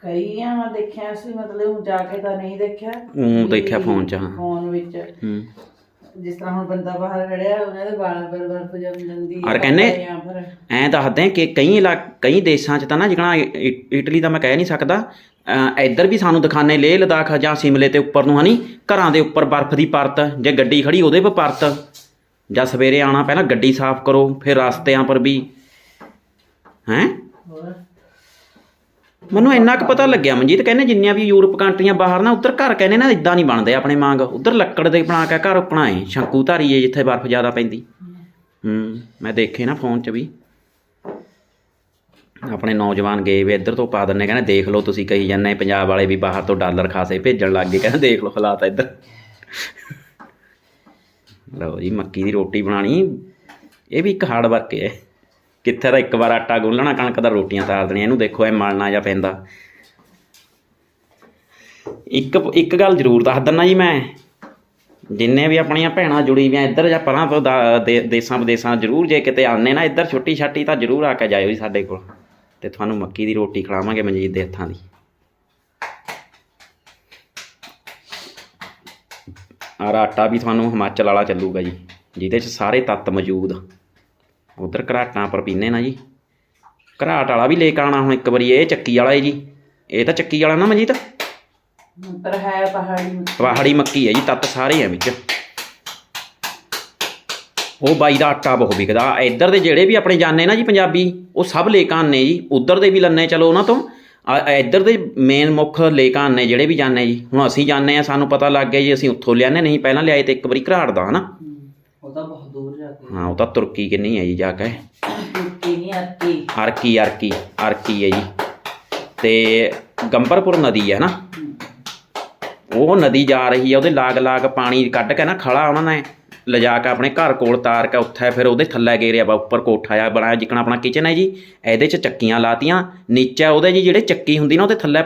ਕਈ ਆ ਮੈਂ ਦੇਖਿਆ ਸੀ ਮਤਲਬ ਹੁਣ ਜਾ ਕੇ ਤਾਂ ਨਹੀਂ ਦੇਖਿਆ। ਊਂ ਦੇਖਿਆ ਫੋਨ 'ਚ, ਹਾਂ। ਫੋਨ ਵਿੱਚ। ਹੂੰ। ਜਿਸ ਤਰ੍ਹਾਂ ਹੁਣ ਬੰਦਾ ਬਾਹਰ ਖੜਿਆ ਉਹਨਾਂ ਦੇ ਵਾਲਾਂ ਪਰ ਬਰਫ ਜੰਮ ਜਾਂਦੀ ਔਰ ਕਹਿੰਦੇ- ਜਾਂ ਫਿਰ ਐਂ ਦੱਸਦੇ ਕਿ ਕਈ ਇਲਾ ਕਈ ਦੇਸ਼ਾਂ 'ਚ ਤਾਂ ਨਾ ਜਿਕਣਾ ਇਟਲੀ ਦਾ ਮੈਂ ਕਹਿ ਨਹੀਂ ਸਕਦਾ ਅ, ਇੱਧਰ ਵੀ ਸਾਨੂੰ ਦਿਖਾਣੇ ਲੇਹ ਲਦਾਖ ਜਾਂ ਸਿਮਲੇ ਤੇ ਉੱਪਰ ਨੂੰ ਹਨੀ ਘਰਾਂ ਦੇ ਉੱਪਰ ਬਰਫ਼ ਦੀ ਪਰਤ ਜੇ ਗੱਡੀ ਖੜੀ ਉਹਦੇ 'ਤੇ ਪਰਤ ਜਾਂ ਸਵੇਰੇ ਆਣਾ ਪਹਿਲਾਂ ਗੱਡੀ ਸਾਫ਼ ਕਰੋ ਫਿਰ ਰਸਤਿਆਂ ਪਰ ਵੀ ਹੈਂ? ਹੋਰ? ਮੈਨੂੰ ਇੰਨਾ ਕੁ ਪਤਾ ਲੱਗਿਆ, ਮਨਜੀਤ ਕਹਿੰਦੇ ਜਿੰਨੀਆਂ ਵੀ ਯੂਰਪ ਕੰਟਰੀਆਂ ਬਾਹਰ ਨਾ, ਉੱਧਰ ਘਰ ਕਹਿੰਦੇ ਨਾ ਇਦਾਂ ਨਹੀਂ ਬਣਦੇ ਆਪਣੇ ਵਾਂਗ। ਉੱਧਰ ਲੱਕੜ ਦੇ ਬਣਾ ਕੇ ਘਰ ਬਣਾਏ ਸ਼ੰਕੂ ਧਾਰੀ ਏ ਜਿੱਥੇ ਬਰਫ਼ ਜ਼ਿਆਦਾ ਪੈਂਦੀ। ਹੂੰ, ਮੈਂ ਦੇਖੇ ਨਾ ਫੋਨ 'ਚ ਵੀ। ਆਪਣੇ ਨੌਜਵਾਨ ਗਏ ਵੇ ਇੱਧਰ ਤੋਂ ਪਾ ਦਿੰਨੇ ਕਹਿੰਦੇ ਦੇਖ ਲਓ ਤੁਸੀਂ ਕਹੀ ਜਾਂਦੇ, ਪੰਜਾਬ ਵਾਲੇ ਵੀ ਬਾਹਰ ਤੋਂ ਡਾਲਰ ਖਾਸੇ ਭੇਜਣ ਲੱਗ ਗਏ, ਕਹਿੰਦੇ ਦੇਖ ਲਓ ਹਾਲਾਤ ਇੱਧਰ। ਲਓ ਜੀ, ਮੱਕੀ ਦੀ ਰੋਟੀ ਬਣਾਣੀ ਇਹ ਵੀ ਇੱਕ ਹਾਰਡ ਵਰਕ ਹੈ। ਕਿੱਥੇ ਦਾ ਇੱਕ ਵਾਰ ਆਟਾ ਗੁੰਨਣਾ ਕਣਕ ਦਾ ਰੋਟੀਆਂ ਤਾਰ ਦੇਣੀਆਂ, ਇਹਨੂੰ ਦੇਖੋ ਇਹ ਮਲਣਾ ਜਾਂ ਪੈਂਦਾ। ਇੱਕ ਇੱਕ ਗੱਲ ਜ਼ਰੂਰ ਦੱਸ ਦਿੰਨਾ ਜੀ ਮੈਂ। ਜਿੰਨੇ ਵੀ ਆਪਣੀਆਂ ਭੈਣਾਂ ਜੁੜੀ ਵੀਆਂ ਇੱਧਰ ਜਾਂ ਪਰਾਂ ਤੋਂ ਦਾ- ਦੇ- ਦੇਸਾਂ ਵਿਦੇਸਾਂ ਜ਼ਰੂਰ ਜੇ ਕਿਤੇ ਆਉਂਦੇ ਨਾ ਇੱਧਰ ਛੁੱਟੀ ਛਾਟੀ ਤਾਂ ਜ਼ਰੂਰ ਆ ਕੇ ਜਾਇਓ ਜੀ ਸਾਡੇ ਕੋਲ। ਤੇ ਤੁਹਾਨੂੰ ਮੱਕੀ ਦੀ ਰੋਟੀ ਖਿਲਾਵਾਂਗੇ ਮਨਜੀਤ ਦੇ ਹੱਥਾਂ ਦੀ। ਆਰ ਆਟਾ ਵੀ ਤੁਹਾਨੂੰ ਹਿਮਾਚਲ ਵਾਲਾ ਚੱਲੂਗਾ ਜੀ, ਜਿਹਦੇ 'ਚ ਸਾਰੇ ਤੱਤ ਮੌਜੂਦ ਆ। ਉਧਰ ਘਰਾਟਾਂ ਪਰ ਪੀਨੇ ਨਾ ਜੀ। ਘਰਾਟ ਵਾਲਾ ਵੀ ਲੈ ਕੇ ਆਉਣਾ ਹੁਣ ਇੱਕ ਵਾਰੀ ਇਹ ਚੱਕੀ ਵਾਲਾ ਹੈ ਜੀ। ਇਹ ਤਾਂ ਚੱਕੀ ਵਾਲਾ ਨਾ ਮਨਜੀਤ? ਪਰ ਹੈ ਪਹਾੜੀ ਪਹਾੜੀ ਮੱਕੀ ਹੈ ਜੀ ਤੱਤ ਸਾਰੇ ਆ ਵਿੱਚ। ਉਹ ਬਾਈ ਦਾ ਆਟਾ ਬਹੁਤ ਵਿਕਦਾ। ਇੱਧਰ ਦੇ ਜਿਹੜੇ ਵੀ ਆਪਣੇ ਜਾਣੇ ਨਾ ਜੀ ਪੰਜਾਬੀ ਉਹ ਸਭ ਲੈ ਕੇ ਆਉਂਦੇ ਜੀ। ਉਧਰ ਦੇ ਵੀ ਲੰਨੇ ਚਲੋ ਉਹਨਾਂ ਤੋਂ। ਆ ਇੱਧਰ ਦੇ ਮੇਨ ਮੁੱਖ ਲੇਕਾਂ ਨੇ ਜਿਹੜੇ ਵੀ ਜਾਂਦੇ ਜੀ। ਹੁਣ ਅਸੀਂ ਜਾਂਦੇ ਆ ਸਾਨੂੰ ਪਤਾ ਲੱਗ ਗਿਆ ਜੀ ਅਸੀਂ ਉੱਥੋਂ ਲਿਆਨੇ ਨਹੀਂ। ਪਹਿਲਾਂ ਲਿਆਏ ਤੇ ਇੱਕ ਵਾਰੀ ਘਰਾੜ ਦਾ ਹਨਾ। ਉਹ ਤਾਂ ਬਹੁਤ ਦੂਰ ਜਾ ਕੇ ਹਾਂ ਉਹ ਤਾਂ ਤੁਰਕੀ ਕਿੰਨੀ ਹੈ ਜੀ ਜਾ ਕੇ। ਟੁੱਟੀ ਨਹੀਂ ਅੱਤੀ ਅਰਕੀ ਅਰਕੀ ਅਰਕੀ ਹੈ ਜੀ। ਤੇ ਗੰਬਰਪੁਰ ਨਦੀ ਹੈ ਨਾ? ਉਹ ਨਦੀ ਜਾ ਰਹੀ ਹੈ ਉਹਦੇ ਲਾਗ ਲਾਗ ਪਾਣੀ ਕੱਢ ਕੇ ਨਾ ਖੜਾ ਉਹਨਾਂ ਨੇ। ਲਿਜਾ ਕੇ ਆਪਣੇ ਘਰ ਕੋਲ ਤਾਰ ਕੇ ਉੱਥੇ ਫਿਰ ਉਹਦੇ ਥੱਲੇ ਗੇਰਿਆ ਵਾ ਉੱਪਰ ਕੋਠਾ ਆ ਬਣਾਇਆ ਜਿੱਕਣਾ ਆਪਣਾ ਕਿਚਨ ਹੈ ਜੀ। ਇਹਦੇ 'ਚ ਚੱਕੀਆਂ ਲਾਤੀਆਂ ਨੀਚੇ ਉਹਦੇ ਜੀ ਜਿਹੜੇ ਚੱਕੀ ਹੁੰਦੀ ਨਾ ਉਹਦੇ ਥੱਲੇ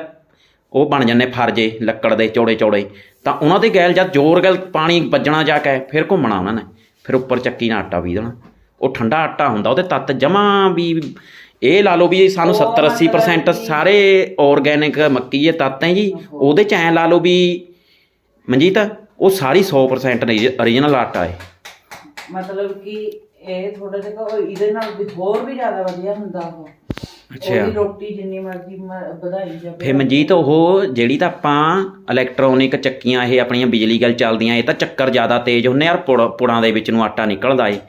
ਉਹ ਬਣ ਜਾਂਦੇ ਫਰਜੇ ਲੱਕੜ ਦੇ ਚੌੜੇ ਚੌੜੇ ਤਾਂ ਉਹਨਾਂ ਦੇ ਗੈਲ ਜਦ ਜ਼ੋਰ ਗੈਲ ਪਾਣੀ ਵੱਜਣਾ ਜਾ ਕੇ ਫਿਰ ਘੁੰਮਣਾ ਉਹਨਾਂ ਨੇ। ਫਿਰ ਉੱਪਰ ਚੱਕੀ ਨਾਲ ਆਟਾ ਵੀ ਦੇਣਾ। ਉਹ ਠੰਡਾ ਆਟਾ ਹੁੰਦਾ ਉਹਦੇ ਤੱਤ ਜਮਾ ਵੀ ਇਹ ਲਾ ਲਓ ਵੀ ਸਾਨੂੰ 70 80% ਸਾਰੇ ਆਰਗੈਨਿਕ ਮੱਕੀ ਦੇ ਤੱਤ ਹੈ ਜੀ। ਉਹਦੇ ਚ ਐ ਲਾ ਲਓ ਵੀ ਮਨਜੀਤ ਉਹ ਸਾਰੀ 100% ਨੇ origignal ਆਟਾ ਹੈ। ਮਤਲਬ ਕਿ ਇਹ ਥੋੜਾ ਜਿਹਾ ਇਹਦੇ ਨਾਲ ਵੀ ਹੋਰ ਵੀ ਜ਼ਿਆਦਾ ਵਧੀਆ ਹੁੰਦਾ ਉਹ। ਅੱਛਾ। ਉਹਦੀ ਰੋਟੀ ਜਿੰਨੀ ਮਰਜ਼ੀ ਮ- ਵਧਾਈ ਜਾਵੇ। ਫੇ ਮਨਜੀਤ ਉਹ ਜਿਹੜੀ ਤਾਂ ਆਪਾਂ ਇਲੈਕਟ੍ਰੋਨਿਕ ਚੱਕੀਆਂ ਇਹ ਆਪਣੀਆਂ ਬਿਜਲੀ ਗੱਲ ਚੱਲਦੀਆਂ ਇਹ ਤਾਂ ਚੱਕਰ ਜ਼ਿਆਦਾ ਤੇਜ਼ ਹੁੰਨੇ ਯਾਰ ਪੁੜ ਪੁੜਾਂ ਦੇ ਵਿੱਚ ਨੂੰ ਆਟਾ ਨਿਕਲਦਾ ਏ।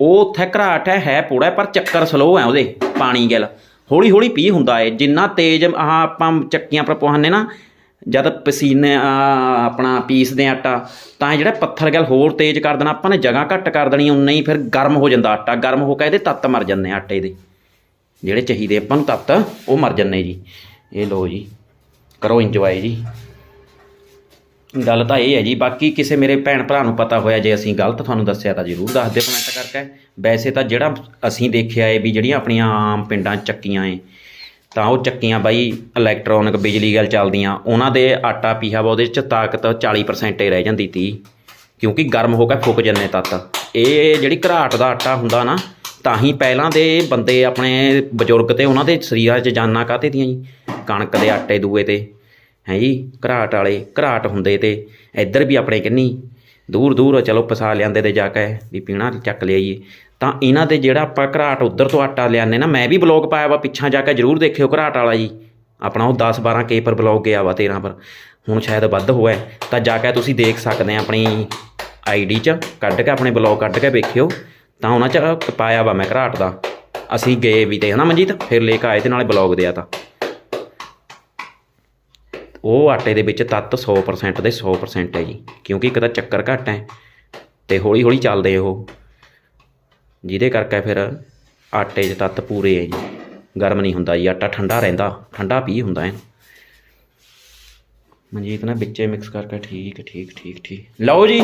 ਉਹ ਉੱਥੇ ਘਰਾਟ ਹੈ ਹੈ ਪੁੜਾ ਪਰ ਚੱਕਰ ਸਲੋ ਹੈ ਉਹਦੇ ਪਾਣੀ ਗੱਲ। ਹੌਲੀ ਹੌਲੀ ਪੀ ਹੁੰਦਾ ਏ ਜਿੰਨਾ ਤੇਜ਼ ਆਹ ਆਪਾਂ ਚੱਕੀਆਂ ਪਰ ਪਵਾਉਂਦੇ ਨਾ ਜਦ ਪਸੀਨੇ ਆਪਣਾ ਪੀਸਦੇ ਆ ਆਟਾ ਤਾਂ ਇਹ ਜਿਹੜਾ ਪੱਥਰ ਗੱਲ ਹੋਰ ਤੇਜ਼ ਕਰ ਦੇਣਾ ਆਪਾਂ ਨੇ ਜਗ੍ਹਾ ਘੱਟ ਕਰ ਦੇਣੀ ਉਨਾ ਹੀ ਫਿਰ ਗਰਮ ਹੋ ਜਾਂਦਾ ਆਟਾ ਗਰਮ ਹੋ ਕੇ ਇਹਦੇ ਤੱਤ ਮਰ ਜਾਂਦੇ ਆ ਆਟੇ ਦੇ। ਜਿਹੜੇ ਚਾਹੀਦੇ ਆਪਾਂ ਨੂੰ ਤੱਤ, ਉਹ ਮਰ ਜੰਨੇ ਜੀ। ਇਹ ਲੋ ਜੀ, ਕਰੋ ਇੰਜੋਏ ਜੀ। ਗੱਲ ਤਾਂ ਇਹ ਹੈ ਜੀ, ਬਾਕੀ ਕਿਸੇ ਮੇਰੇ ਭੈਣ ਭਰਾ ਨੂੰ ਪਤਾ ਹੋਇਆ ਜੇ ਅਸੀਂ ਗਲਤ ਤੁਹਾਨੂੰ ਦੱਸਿਆ ਤਾਂ ਜ਼ਰੂਰ ਦੱਸ ਦਿਓ ਕਮੈਂਟ ਕਰਕੇ। ਵੈਸੇ ਤਾਂ ਜਿਹੜਾ ਅਸੀਂ ਦੇਖਿਆ ਹੈ ਵੀ ਜਿਹੜੀਆਂ ਆਪਣੀਆਂ ਆਮ ਪਿੰਡਾਂ ਚੱਕੀਆਂ ਏ, ਤਾਂ ਉਹ ਚੱਕੀਆਂ ਬਾਈ ਇਲੈਕਟ੍ਰੋਨਿਕ ਬਿਜਲੀ ਗੱਲ ਚੱਲਦੀਆਂ। ਉਹਨਾਂ ਦੇ ਆਟਾ ਪੀਹਾ ਵਾ, ਉਹਦੇ 'ਚ ਤਾਕਤ 40% ਹੀ ਰਹਿ ਜਾਂਦੀ ਤੀ, ਕਿਉਂਕਿ ਗਰਮ ਹੋ ਕੇ ਫੁੱਕ ਜੰਨੇ ਤੱਤ। ਇਹ ਜਿਹੜੀ ਘਰਾਟ ਦਾ ਆਟਾ ਹੁੰਦਾ ਨਾ ਤਾਂ ਹੀ ਪਹਿਲਾਂ ਦੇ ਬੰਦੇ ਆਪਣੇ ਬਜ਼ੁਰਗ ਤੇ ਉਹਨਾਂ ਦੇ ਸਰੀਰਾਂ 'ਚ ਜਾਨਾਂ ਕਾਤੇ ਦੀਆਂ ਜੀ? ਕਣਕ ਦੇ ਆਟੇ ਦੂਏ ਤੇ, ਹੈ ਜੀ? ਘਰਾਟ ਵਾਲੇ, ਘਰਾਟ ਹੁੰਦੇ ਤੇ। ਇੱਧਰ ਵੀ ਆਪਣੇ ਕਿੰਨੀ? ਦੂਰ ਦੂਰ ਚਲੋ ਪਸਾ ਲਿਆਂਦੇ ਤੇ ਜਾ ਕੇ ਵੀ ਪੀਣਾ ਚੱਕ ਲਿਆਈਏ। ਤਾਂ ਇਹਨਾਂ ਦੇ ਜਿਹੜਾ ਆਪਾਂ ਘਰਾਟ ਉਧਰ ਤੋਂ ਆਟਾ ਲਿਆਨੇ ਨਾ, ਮੈਂ ਵੀ ਬਲੌਗ ਪਾਇਆ ਵਾ ਪਿੱਛਾ ਜਾ ਕੇ, ਜਰੂਰ ਦੇਖਿਓ ਘਰਾਟ ਵਾਲਾ ਜੀ। ਆਪਣਾ ਉਹ 10 12 ਕੇ ਪਰ ਬਲੌਗ ਗਿਆ ਵਾ 13 ਪਰ। ਹੁਣ ਸ਼ਾਇਦ ਵੱਧ ਹੋਇਆ। ਤਾਂ ਜਾ ਕੇ ਤੁਸੀਂ ਦੇਖ ਸਕਦੇ ਆ ਆਪਣੀ ਆਈਡੀ 'ਚ, ਕੱਢ ਕੇ ਆਪਣੇ ਬਲੌਗ ਕੱਢ ਕੇ ਵੇਖਿਓ। ਤਾਂ ਉਹਨਾਂ 'ਚ ਪਾਇਆ ਵਾ ਮੈਂ ਘਰਾਟ ਦਾ। ਅਸੀਂ ਗਏ ਵੀ ਤੇ, ਹਨਾ ਮਨਜੀਤ? ਫਿਰ ਲੈ ਕੇ ਆਏ ਤੇ ਨਾਲੇ ਬਲੌਗ ਦਿਆ ਤਾਂ। ਉਹ ਆਟੇ ਦੇ ਵਿੱਚ ਤੱਤ 100% ਦੇ 100% ਹੈ ਜੀ। ਕਿਉਂਕਿ ਇੱਕ ਤਾਂ ਚੱਕਰ ਘੱਟ ਹੈ ਤੇ ਹੌਲੀ ਹੌਲੀ ਚੱਲਦੇ ਉਹ। ਜਿਹਦੇ ਕਰਕੇ ਫਿਰ ਆਟੇ 'ਚ ਤੱਤ ਪੂਰੇ ਹੈ ਜੀ। ਗਰਮ ਨਹੀਂ ਹੁੰਦਾ ਜੀ, ਆਟਾ ਠੰਡਾ ਰਹਿੰਦਾ, ਠੰਡਾ ਪੀ ਹੁੰਦਾ ਹੈ ਮਨਜੀਤ ਨੇ ਵਿੱਚੇ ਮਿਕਸ ਕਰਕੇ ਠੀਕ ਠੀਕ ਠੀਕ ਠੀਕ। ਲਓ ਜੀ,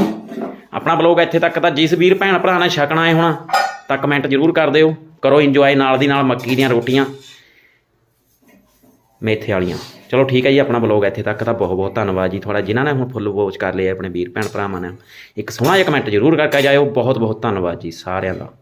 ਆਪਣਾ ਬਲੌਗ ਇੱਥੇ ਤੱਕ ਤਾਂ ਜਿਸ ਵੀਰ ਭੈਣ ਭਰਾ ਨੇ ਛਕਣਾ ਹੈ ਹੁਣ, ਤਾਂ ਕਮੈਂਟ ਜ਼ਰੂਰ ਕਰ ਦਿਓ। ਕਰੋ ਇੰਜੋਏ ਨਾਲ ਦੀ ਨਾਲ ਮੱਕੀ ਦੀਆਂ ਰੋਟੀਆਂ। ਮੇਥੇ ਵਾਲੀਆਂ। ਚਲੋ ਠੀਕ ਹੈ ਜੀ, ਆਪਣਾ ਬਲੌਗ ਇੱਥੇ ਤੱਕ ਤਾਂ ਬਹੁਤ ਬਹੁਤ ਧੰਨਵਾਦ ਜੀ ਤੁਹਾਡਾ, ਜਿਨ੍ਹਾਂ ਨੇ ਹੁਣ ਫੁੱਲ ਵੋਚ ਕਰ ਲਿਆ ਆਪਣੇ ਵੀਰ ਭੈਣ ਭਰਾਵਾਂ ਨੇ ਇੱਕ ਸੋਹਣਾ ਜਿਹਾ ਕਮੈਂਟ ਜ਼ਰੂਰ ਕਰਕੇ ਜਾਇਓ। ਬਹੁਤ ਬਹੁਤ ਧੰਨਵਾਦ ਜੀ ਸਾਰਿਆਂ ਦਾ।